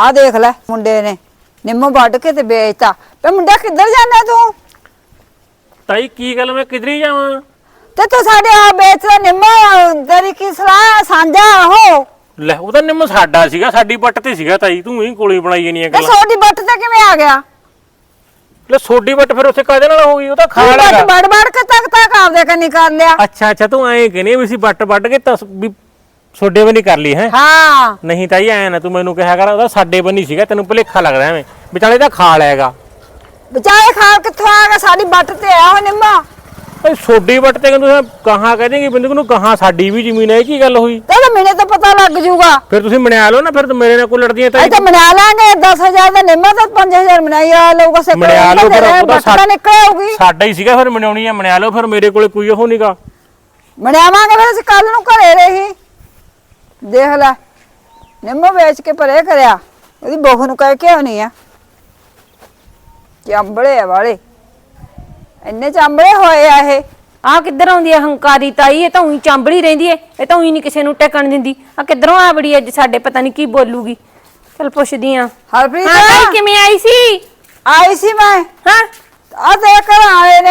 ਆ ਦੇਖ ਲੈ ਮੁੰਡੇ ਨੇ ਨਿੰਮ ਵੱਢ ਕੇ ਤੇ ਵੇਚਤਾ। ਤੇ ਮੁੰਡਾ ਕਿੱਧਰ ਜਾਣਾ ਤੂੰ? ਤਾਈ ਕੀ ਗੱਲ ਮੈਂ ਕਿਧਰੀ ਜਾਵਾਂ? ਤੇ ਤੂੰ ਸਾਡੇ ਆ ਵੇਚਦਾ ਨਿੰਮ ਤੇਰੀ ਕੀ ਸਲਾਹ ਸਾਂਝਾ ਹੋ ਲੈ ਉਹ ਤਾਂ ਨਿੰਮ ਸਾਡਾ ਸੀਗਾ ਸਾਡੀ ਬੱਟ ਤੇ ਸੀਗਾ ਤਾਈ ਤੂੰ ਹੀ ਕੋਲੇ ਬਣਾਈ ਜਾਨੀਆਂ ਤੇ ਗੱਲਾਂ। ਸੋਡੀ ਬੱਟ ਤੇ ਕਿਵੇਂ ਆ ਗਿਆ? ਲੈ ਸੋਡੀ ਬੱਟ ਫਿਰ ਉੱਥੇ ਕਾਹਦੇ ਨਾਲ ਹੋ ਗਈ? ਉਹ ਤਾਂ ਖਾ ਤੂੰ ਬੱਟ ਲਗਾ ਵੜ ਵੜ ਕੇ ਤੱਕ ਤੱਕ ਆਪਦੇ ਕੰਨੀ ਕਰ ਲਿਆ। ਅੱਛਾ ਅੱਛਾ ਤੂੰ ਐਂ ਕਹਿੰਦੀ ਵੀ ਅਸੀਂ ਬੱਟ ਵੱਢ ਕੇ ਤਸ ਵੀ ਸੋਡੇ ਵੀ ਨਹੀਂ ਕਰ ਲਈ ਹੈ? ਹਾਂ। ਨਹੀਂ ਤਾਈ ਐ ਨਾ ਤੂੰ ਮੈਨੂੰ ਕਿਹਾ ਕਰ ਉਹਦਾ ਸਾਡੇ ਬੰਨੀ ਸੀਗਾ ਤੈਨੂੰ ਭੁਲੇਖਾ ਲੱਗਦਾ ਐਵੇਂ। ਵਿਚਾਲੇ ਦਾ ਖਾ ਲਿਆਗਾ ਵਿਚਾਰੇ ਖਾ ਕਿੱਥੋਂ ਆ ਗਿਆ ਸਾਡੀ ਬੱਟ ਤੇ ਆ ਉਹ ਨਿੰਮ। ਓਏ ਸੋਡੀ ਬੱਟ ਤੇ ਕਹਿੰਦੇ ਕਹਾਂ ਕਹਿ ਦੇਂਗੇ ਬੰਦੇ ਨੂੰ ਕਹਾਂ ਸਾਡੀ ਵੀ ਜ਼ਮੀਨ ਹੈ ਇਹ ਕੀ ਗੱਲ ਹੋਈ? ਤੇ ਤਾਂ ਮੈਨੂੰ ਤਾਂ ਪਤਾ ਲੱਗ ਜੂਗਾ। ਫਿਰ ਤੁਸੀਂ ਮਣਿਆ ਲਓ ਨਾ ਫਿਰ ਤੂੰ ਮੇਰੇ ਨਾਲ ਕੋਈ ਲੜਦੀਆਂ ਤਾਈ ਅਸੀਂ ਤਾਂ ਮਨਾ ਲਾਂਗੇ 10000 ਦਾ ਨਿੰਮ ਤਾਂ 5000 ਮਨਾਈ ਆ ਲੋਕਾਂ ਸੇ ਮਣਿਆ ਲਓ ਫਿਰ ਉਹਦਾ ਬੱਟ ਤਾਂ ਨਿਕਲ ਆਊਗੀ। ਸਾਡਾ ਹੀ ਸੀਗਾ ਫਿਰ ਮਣਾਉਣੀ ਆ ਮਣਿਆ ਲਓ ਫਿਰ ਮੇਰੇ ਕੋਲੇ ਕੋਈ ਉਹ ਨਹੀਂਗਾ ਮਨਾਵਾਂਗੇ ਫਿਰ ਅਸੀਂ ਕੱਲ ਨੂੰ ਘਰੇ ਰਹੀ। ਦੇਖ ਲੈ ਨਿੰਮ ਵੇਚ ਕੇ ਪਰੇ ਕਰਿਆ ਉਹਦੀ ਬਹੂ ਨੂੰ ਕਹਿ ਕੇ ਆਉਣੀ ਆ। ਚੰਬੜੇ ਆ ਵਾਲੇ। ਇੰਨੇ ਚੰਬੜੇ ਹੋਏ ਆ ਇਹ। ਆ ਕਿੱਧਰ ਆਉਂਦੀ ਹੈ ਹੰਕਾਰੀ ਤਾਈ? ਇਹ ਤਾਂ ਉਹੀ ਚਾਂਬੜੀ ਰਹਿੰਦੀ ਹੈ ਇਹ ਤਾਂ ਉਹੀ ਨਹੀਂ ਕਿਸੇ ਨੂੰ ਟਿਕਣ ਦਿੰਦੀ। ਆ ਕਿੱਧਰੋਂ ਆ ਬੜੀ ਅੱਜ ਸਾਡੇ ਪਤਾ ਨਹੀਂ ਕੀ ਬੋਲੂਗੀ। ਚਲ ਪੁੱਛਦੀ ਆ। ਹਰਪ੍ਰੀਤ? ਹਾਂ ਤਾਈ ਕਿਵੇਂ ਆਈ ਸੀ? ਆਈ ਸੀ ਮੈਂ। ਹਾਂ। ਆ ਤੇ ਘਰ ਆਏ ਨੇ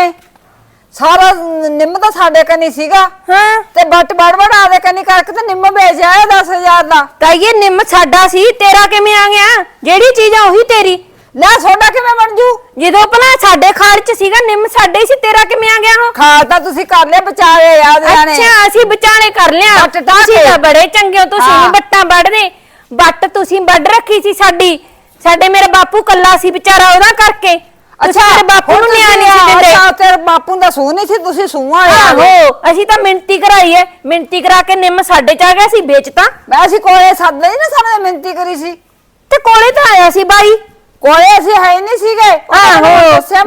ਤਾਂ ਸਾਡੇ ਕੰਨੀ ਸੀਗਾ। ਹਾਂ। ਤੇ ਬੱਟ ਬੜ ਬੜ ਆਦੇ ਕੰਨੀ ਕਰਕੇ ਤੇ ਨਿੰਮ ਵੇਚ ਆਇਆ 10000 ਦਾ। ਤਾਈ ਇਹ ਨਿੰਮ ਸਾਡਾ ਸੀ ਤੇਰਾ ਕਿਵੇਂ ਆ ਗਿਆ? ਜਿਹੜੀ ਚੀਜ਼ ਆ ਉਹੀ ਤੇਰੀ। ਲੈ ਸੋਡਾ ਕਿਵੇਂ ਬਣ ਜੂ? ਜਦੋਂ ਭਲਾ ਸਾਡੇ ਖਾਲ ਚ ਸੀਗਾ ਨਿੰਮ ਸਾਡੇ ਹੀ ਸੀ ਤੇਰਾ ਕਿਵੇਂ ਆ ਗਿਆ ਉਹ? ਖਾਲ ਤਾਂ ਤੁਸੀਂ ਕਰ ਲਿਆ ਬਚਾਏ ਯਾਦ ਜਾਣੇ ਅੱਛਾ ਅਸੀਂ ਵਿਚਾਲੇ ਕਰ ਲਿਆ। ਵੱਟ ਢਾਹ ਤੁਸੀਂ। ਤਾਂ ਬੜੇ ਚੰਗੇ ਹੋ ਤੁਸੀਂ। ਨਹੀਂ ਬੱਟਾਂ ਵੱਢਦੇ। ਬੱਟ ਤੁਸੀਂ ਵੱਢ ਰੱਖੀ ਸੀ ਸਾਡੀ। ਸਾਡੇ ਮੇਰੇ ਬਾਪੂ ਕੱਲਾ ਸੀ ਵਿਚਾਰਾ ਉਹਦਾ ਕਰਕੇ। ਅੱਛਾ ਬਾਪੂ ਨੂੰ ਨਿਆ ਨਹੀਂ ਸੀ ਦਿੰਦੇ ਅੱਛਾ ਤੇਰੇ ਬਾਪੂ ਦਾ ਸੂ ਨਹੀਂ ਸੀ ਤੁਸੀਂ ਆਹੋ ਅਸੀਂ ਤਾਂ ਮਿੰਤੀ ਕਰਾਈ ਐ। ਮਿੰਤੀ ਕਰਾ ਕੇ ਨਿੰਮ ਸਾਡੇ ਚ ਆ ਗਿਆ ਸੀ ਵੇਚਤਾ ਮੈਂ ਅਸੀਂ ਕੋਲੇ ਸੱਦ ਲਈ ਨਾ ਸਾਨੂੰ ਮਿਹਨਤੀ ਕਰੀ ਸੀ। ਤੇ ਕੋਲੇ ਤਾਂ ਆਇਆ ਸੀ ਬਾਈ। ਕੋਲੇ ਅਸੀਂ ਹੈ ਨਹੀਂ ਸੀਗੇ। ਉਹ ਤਾਂ ਮੈਨੂੰ ਆਹੋ ਦੱਸਿਆ।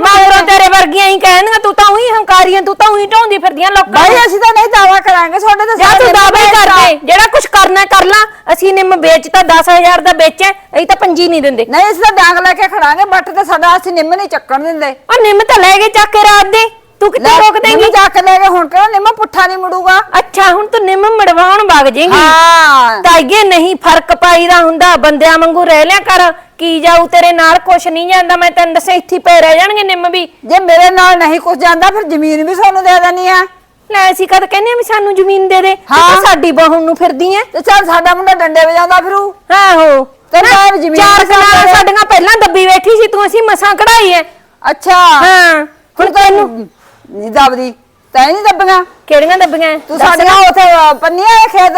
ਤੇਰੇ ਵਰਗੀਆਂ ਹੀ ਕਹਿੰਦੀਆਂ ਤੂੰ ਤਾਂ ਉਹੀ ਹੰਕਾਰੀਆਂ ਤੂੰ ਤਾਂ ਉਹੀ ਢਾਉਂਦੀ ਫਿਰਦੀਆਂ ਲੋਕਾਂ ਭਾਈ ਨੂੰ। ਅਸੀਂ ਤਾਂ ਨਹੀਂ ਦਾਵਾ ਕਰਾਂਗੇ ਤੁਹਾਡੇ ਤੇ ਜਾਂ ਤੂੰ ਦਾਅਵੇ ਨਿੰਮ ਕਰਦੇ ਜਿਹੜਾ ਕੁਝ ਕਰਨਾ ਕਰ ਲਾ। ਅਸੀਂ ਨਿੰਮ ਵੇਚਤਾ 10000 ਦਾ ਵੇਚਿਆ ਅਸੀਂ ਤਾਂ ਪੰਜੀ ਨਹੀਂ ਦਿੰਦੇ। ਨਹੀਂ ਅਸੀਂ ਤਾਂ ਡਾਂਗ ਲੈ ਕੇ ਖੜਾਂਗੇ ਬੱਟ ਤੇ ਸਾਡਾ ਅਸੀਂ ਨਿੰਮ ਨਹੀਂ ਚੱਕਣ ਦਿੰਦੇ। ਉਹ ਨਿੰਮ ਤਾਂ ਲੈ ਗਏ ਚੱਕ ਕੇ ਰਾਤ ਦੇ। ਤੂੰ ਕਿੱਥੇ ਰੋਕ ਦੇਂਗੀ ਜਾ ਕੇ ਲੈ ਕੇ ਹੁਣ ਕਿਹੜਾ ਨਿੰਮ ਪੁੱਠਾ ਨਹੀਂ ਮੁੜੂਗਾ? ਅੱਛਾ ਹੁਣ ਤੂੰ ਨਿੰਮ ਮੜਵਾਉਣ ਵਗ ਜਾਏਂਗੀ। ਹਾਂ। ਤਾਈਏ ਨਹੀਂ ਫ਼ਰਕ ਪਾਈਦਾ ਹੁੰਦਾ ਬੰਦਿਆਂ ਵਾਂਗੂ ਰਹਿ ਲਿਆ ਕਰ। ਕੀ ਜਾਊ ਤੇਰੇ ਨਾਲ ਕੁਛ ਨਹੀਂ ਜਾਂਦਾ ਮੈਂ ਤੈਨੂੰ ਦੱਸਿਆ ਇੱਥੇ ਹੀ ਪਏ ਰਹਿ ਜਾਣਗੇ ਨਿੰਮ ਵੀ। ਜੇ ਮੇਰੇ ਨਾਲ ਨਹੀਂ ਕੁਝ ਜਾਂਦਾ ਫਿਰ ਜ਼ਮੀਨ ਵੀ ਸਾਨੂੰ ਦੇ ਦੇਣੀ ਆ ਲੈ ਅਸੀਂ ਕਦ ਕਹਿੰਦੇ ਆ ਵੀ ਸਾਨੂੰ ਜ਼ਮੀਨ ਦੇ ਦੇ? ਤੂੰ ਹਾਂ। ਸਾਡੀ ਬਹੂ ਨੂੰ ਫਿਰਦੀ ਐ ਤੇ ਚੱਲ ਸਾਡਾ ਮੁੰਡਾ ਡੰਡੇ ਵਜਾਉਂਦਾ ਫਿਰੂ। ਆਹੋ। ਤੇ ਮੈਂ ਜ਼ਮੀਨ ਚਾਰ ਕਿਸਾਨ ਕਨਾਲ ਦੇ- ਸਾਡੀਆਂ ਪਹਿਲਾਂ ਦੱਬੀ ਬੈਠੀ ਸੀ ਤੂੰ ਅਸੀਂ ਮਸਾਂ ਕਢਾਈ ਐ ਅੱਛਾ। ਹਾਂ। ਹੁਣ ਤੈਨੂੰ ਨਹੀਂ ਦਬਦੀ। ਤੈਂ ਨਹੀਂ ਦੱਬੀਆਂ? ਕਿਹੜੀਆਂ ਦੱਬੀਆਂ? ਤੂੰ ਸਾਡੀਆਂ ਉਥੇ ਪੰਨੀਆਂ ਦੇ ਖੇਤ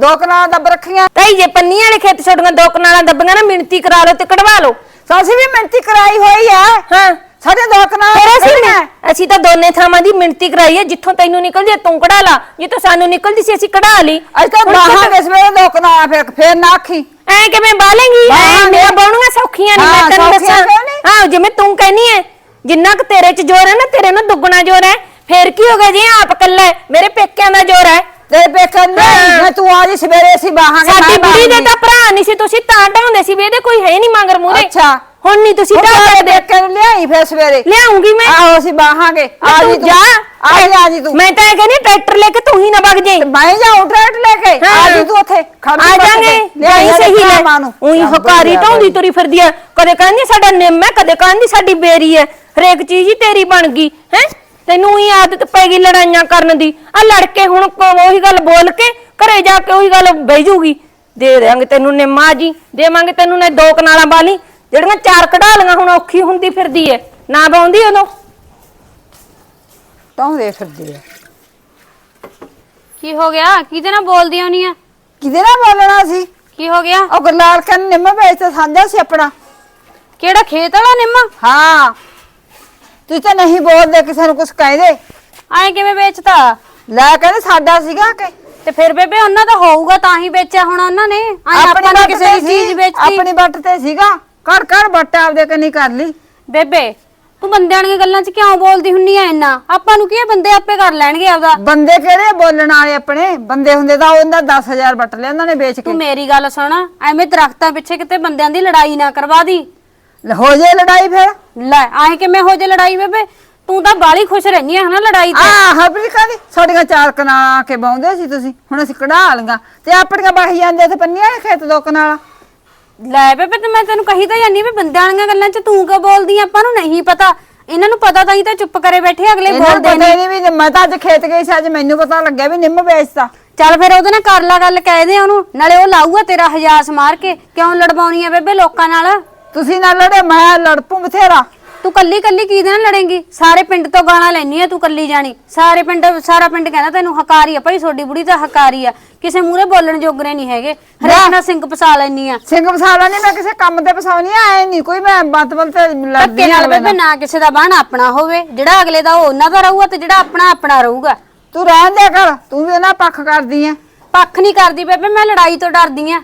ਦੋ ਕਨਾਲ ਦੱਬ ਰੱਖੀਆਂ। ਤਾਈ ਜੇ ਪੰਨੀਆਂ ਵਾਲੇ ਖੇਤ ਛੋਡੀਆਂ ਦੋ ਕਨਾਲਾਂ ਦੱਬੀਆਂ ਨਾ ਮਿਣਤੀ ਕਰਾ ਲਓ ਤੇ ਕਢਵਾ ਲਓ। ਸਾਸੀ ਵੀ ਮਿਹਨਤੀ ਕਰਾਈ ਹੋਈ ਆ ਹਾਂ। ਸਾਡੇ ਦੋ ਕਨਾਲ ਅਸੀਂ ਖੜੀਆਂ। ਅਸੀਂ ਤਾਂ ਦੋਨੇ ਥਾਵਾਂ ਦੀ ਮਿਣਤੀ ਕਰਾਈ ਹੈ ਜਿੱਥੋਂ ਤੈਨੂੰ ਨਿਕਲਦੀ ਹੈ ਤੂੰ ਕਢਾ ਲਾ। ਜਿੱਥੋਂ ਸਾਨੂੰ ਨਿਕਲਦੀ ਸੀ ਅਸੀਂ ਕਢਾ ਲਈ। ਅਸੀਂ ਤਾਂ ਹੁਣ ਬਾਹਾਂਗੇ ਸਵੇਰੇ ਦੋ ਕਨਾਲ ਫਿਰ ਫਿਰ ਨਾ ਆਖੀ। ਐ ਕਿਵੇਂ ਬਾਲੇਂਗੀ? ਐ। ਮੇਰਾ ਬਾਉਣੀਆਂ ਸੌਖੀਆਂ ਨਹੀਂ ਹਾਂ, ਮੈਂ ਤੈਨੂੰ ਸੌਖੀਆਂ ਦੱਸਾਂ। ਕਿਉਂ? ਹਾਂ ਜਿਵੇਂ ਤੂੰ ਕਹਿਨੀ ਹੈ। ਜਿੰਨਾ ਕੁ ਤੇਰੇ 'ਚ ਜ਼ੋਰ ਹੈ ਨਾ ਤੇਰੇ ਨਾਲ ਦੁੱਗਣਾ ਜ਼ੋਰ ਹੈ। ਫੇਰ ਕੀ ਹੋ ਗਿਆ ਜੀ ਆਪ ਕੱਲਾ ਮੇਰੇ ਪੇਕਿਆਂ ਦਾ ਜ਼ੋਰ ਹੈ। ਤੇ ਪੇਕਨ ਹਾਂ। ਮੈਂ ਤੂੰ ਆ ਜੀ ਸਵੇਰੇ ਅਸੀਂ ਬਾਹਾਂਗੇ ਸਾਡੀ ਬੁੜੀ ਦੇ। ਤਾਂ ਭਰਾ ਨਹੀਂ ਸੀ ਤੁਸੀਂ ਤਾਂ ਢਾਉਂਦੇ ਸੀ ਵੀ ਇਹਦੇ ਕੋਈ ਹੈ ਨਹੀਂ ਮੰਗਰ ਮੂਰੇ ਅੱਛਾ। ਹੁਣ ਨਹੀਂ ਤੁਸੀਂ ਉਹ ਢਾ ਤੇਰੇ ਸਕਦੇ ਪੇਕੇ ਨੂੰ ਲਿਆਈ ਫਿਰ ਸਵੇਰੇ। ਲਿਆਉਂਗੀ ਮੈਂ। ਆਹੋ ਅਸੀਂ ਬਾਹਾਂਗੇ। ਆ ਜੀ ਤੂੰ। ਜਾ। ਆ ਜੀ ਆ ਜੀ ਤੂੰ। ਮੈਂ ਤਾਂ ਇਹ ਕਹਿੰਦੀ ਟਰੈਕਟਰ ਲੈ ਕੇ ਤੂੰ ਹੀ ਨਾ ਵਗ ਜਾਈਂ ਮੈਂ ਜਾਉਂ ਟਰੈਕਟ ਲੈ ਕੇ। ਆ। ਜੀ ਤੂੰ ਉੱਥੇ ਆ ਜਾਾਂਗੇ। ਜਾਈ ਸਹੀ ਲੈ। ਉਹੀ ਹਕਾਰੀ ਢਾਉਂਦੀ ਤੁਰੀ ਫਿਰਦੀ ਆ ਕਦੇ ਕਹਿੰਦੀ ਸਾਡਾ ਨਿੰਮ ਹੈ ਕਦੇ ਕਹਿੰਦੀ ਸਾਡੀ ਬੇਰੀ ਹੈ ਹਰੇਕ ਚੀਜ਼ ਹੀ ਤੇਰੀ ਬਣ ਗਈ ਹੈ? ਤੈਨੂੰ ਹੀ ਆਦਤ ਪੈ ਗਈ ਲੜਾਈਆਂ ਕਰਨ ਦੀ। ਆ ਲੜ ਕੇ ਹੁਣ ਕੋ- ਉਹੀ ਗੱਲ ਬੋਲ ਕੇ ਘਰੇ ਜਾ ਕੇ ਉਹੀ ਗੱਲ ਬਹਿ ਜੂਗੀ। ਦੇ ਦੇਾਂਗੇ ਤੈਨੂੰ ਨਿੰਮਾ ਜੀ। ਦੇਵਾਂਗੇ ਤੈਨੂੰ ਨੇ ਦੋ ਕਨਾਲਾਂ ਵਾਲੀ। ਜਿਹੜੀਆਂ ਚਾਰ ਕਢਾ ਲੀਆਂ ਹੁਣ ਔਖੀ ਹੁੰਦੀ ਫਿਰਦੀ ਐ ਨਾ ਬਾਉਂਦੀ ਉਦੋਂ? ਟਾਉਂਦੇ ਫਿਰਦੀ ਆ। ਕੀ ਹੋ ਗਿਆ? ਕਿਹਦੇ ਨਾਲ ਬੋਲਦੀ ਹੋਣੀ ਆ? ਕਿਹਦੇ ਨਾਲ ਬੋਲਣਾ ਸੀ? ਕੀ ਹੋ ਗਿਆ? ਉਹ ਗੁਰਲਾਲ ਕੰਨ ਨਿੰਮ ਵੇਚ ਤੇ ਸਾਂਝਾ ਸੀ ਆਪਣਾ। ਕਿਹੜਾ ਖੇਤ ਵਾਲਾ ਨਿੰਮ? ਹਾਂ। ਤੂੰ ਤਾਂ ਨਹੀਂ ਬੋਲਦੇ ਕਿਸੇ ਨੂੰ ਕੁਝ ਕਹਿੰਦੇ ਐ ਕਿਵੇਂ ਵੇਚਤਾ? ਲੈ ਕਹਿੰਦੇ ਸਾਡਾ ਸੀਗਾ ਕਿ। ਤੇ ਫਿਰ ਬੇਬੇ ਉਹਨਾਂ ਦਾ ਹੋਊਗਾ ਤਾਂ ਹੀ ਵੇਚਿਆ ਹੋਣਾ ਉਹਨਾਂ ਨੇ। ਐ ਆਪਾਂ ਨੇ ਬੱਟ ਕਿਸੇ ਤੇ ਦੀ ਸੀ, ਚੀਜ਼ ਵੇਚਤੀ। ਆਪਣੀ ਬੱਟ ਤੇ ਸੀਗਾ। ਕਰ ਕਰ ਬੱਟ ਆਪਦੇ ਕੰਨੀ ਕਰ ਲਈ। ਬੇਬੇ ਤੂੰ ਬੰਦਿਆਂ ਦੀਆਂ ਗੱਲਾਂ 'ਚ ਕਿਉਂ ਬੋਲਦੀ ਹੁੰਨੀ ਐ ਇੰਨਾ? ਆਪਾਂ ਨੂੰ ਕੀ ਆ ਬੰਦੇ ਆਪੇ ਕਰ ਲੈਣਗੇ ਆਪਦਾ। ਬੰਦੇ ਕਿਹੜੇ ਬੋਲਣ ਵਾਲੇ ਆਪਣੇ? ਬੰਦੇ ਹੁੰਦੇ ਤਾਂ ਉਹਨਾਂ 10000 ਬੱਟ ਲਿਆ ਉਹਨਾਂ ਨੇ ਵੇਚ ਤੂੰ ਕੇ ਮੇਰੀ ਗੱਲ ਸੁਣ ਐਵੇਂ ਦਰਖਤਾਂ ਪਿੱਛੇ ਕਿਤੇ ਬੰਦਿਆਂ ਦੀ ਲੜਾਈ ਨਾ ਕਰਵਾ ਦੀ। ਹੋ ਜੇ ਲੜਾਈ ਫਿਰ? ਲੈ ਐ ਕਿਵੇਂ ਹੋ ਜੇ ਲੜਾਈ ਬੇਬੇ? ਤੂੰ ਤਾਂ ਬਾਲੀ ਖੁਸ਼ ਰਹਿਨੀ ਆ ਹਨਾ ਲੜਾਈ ਤੇ? ਆ ਹਬਰਿਕਾ ਦੀ ਸਾਡੀਆਂ ਚਾਰ ਕਨਾਲਾਂ ਆ ਕੇ ਬਾਉਂਦੇ ਸੀ ਤੁਸੀਂ ਹੁਣ ਅਸੀਂ ਕਢਾ ਲੀਆਂ ਤੇ ਆਪਣੀਆਂ ਬਾਹੀ ਜਾਂਦੇ ਤੇ ਪੰਨੀਆਂ ਦੇ ਖੇਤ ਦੋ ਕਨਾਲਾਂ। ਲੈ ਬੇਬੇ ਤੇ ਮੈਂ ਤੈਨੂੰ ਕਹੀ ਤਾਂ ਜਾਨੀ ਵੀ ਬੰਦਿਆਂ ਵਾਲੀਆਂ ਗੱਲਾਂ 'ਚ ਤੂੰ ਕਿਉਂ ਬੋਲਦੀ ਆਂ? ਆਪਾਂ ਨੂੰ ਨਹੀਂ ਪਤਾ। ਇਹਨਾਂ ਨੂੰ ਪਤਾ ਤਾਂ ਹੀ ਤਾਂ ਚੁੱਪ ਕਰੇ ਬੈਠੇ ਅਗਲੇ ਇਹਨਾਂ ਨੂੰ ਬੋਲਦੇ ਪਤਾ ਨਹੀਂ। ਵੀ ਮੈਂ ਤਾਂ ਅੱਜ ਖੇਤ ਗਈ ਸੀ ਅੱਜ ਮੈਨੂੰ ਪਤਾ ਲੱਗਿਆ ਵੀ ਨਿੰਮ ਵੇਚਤਾ। ਚੱਲ ਫਿਰ ਉਹਦੇ ਨਾਲ ਕਰ ਲਾ ਗੱਲ ਕਹਿ ਦੇ ਉਹਨੂੰ। ਨਾਲੇ ਉਹ ਲਾਊਗਾ ਤੇਰਾ ਹਜ਼ਾਸ ਮਾਰ ਕੇ। ਕਿਉਂ ਲੜਵਾਉਣੀ ਆ ਬੇਬੇ ਲੋਕਾਂ ਨਾਲ? ਤੁਸੀਂ ਨਾ ਲੜੇ ਮੈਂ ਲੜ ਪੂੰ ਬਥੇਰਾ। ਤੂੰ ਕੱਲੀ ਕੱਲੀ ਕਿਹਦੇ ਨਾਲ ਲੜੇਂਗੀ? ਸਾਰੇ ਪਿੰਡ ਤੋਂ ਗਾਲਾਂ ਲੈਣੀ ਆ ਤੂੰ ਕੱਲੀ ਜਾਣੀ। ਸਾਰੇ ਪਿੰਡ ਸਾਰਾ ਪਿੰਡ ਕਹਿੰਦਾ ਤੈਨੂੰ ਹਕਾਰੀ ਆ ਭਾਈ ਛੋਡੀ ਬੁੜੀ ਤਾਂ ਹਕਾਰੀ ਆ। ਕਿਸੇ ਮੂਹਰੇ ਬੋਲਣ ਜੋਗਰੇ ਨਹੀਂ ਹੈਗੇ। ਹਰੇਕ ਨਾਲ ਸਿੰਘ ਪਸਾ ਲੈਣੀ ਆ। ਸਿੰਘ ਮਸਾਲਾ ਨਹੀਂ ਮੈਂ ਕਿਸੇ ਕੰਮ ਤੇ ਫਸਾਉਣੀ ਆਏ ਨਹੀਂ ਕੋਈ ਮੈਂ ਮਤਲਬ ਤੇ ਲੜਦੀ ਧੱਕੇ ਨਾਲ ਬੇਬੇ ਨਾ ਕਿਸੇ ਦਾ ਬਾਣ ਆਪਣਾ ਹੋਵੇ ਜਿਹੜਾ ਅਗਲੇ ਦਾ ਉਹ ਉਹਨਾਂ ਦਾ ਰਹੂਗਾ ਤੇ ਜਿਹੜਾ ਆਪਣਾ ਆਪਣਾ ਰਹੂਗਾ। ਤੂੰ ਰਹਿਣ ਦੇ ਕਰ ਤੂੰ ਵੀ ਉਹਨਾਂ ਪੱਖ ਕਰਦੀ ਐ ਪੱਖ ਨਹੀਂ ਕਰਦੀ ਬੇਬੇ ਮੈਂ ਲੜਾਈ ਤੋਂ ਡਰਦੀ ਆ।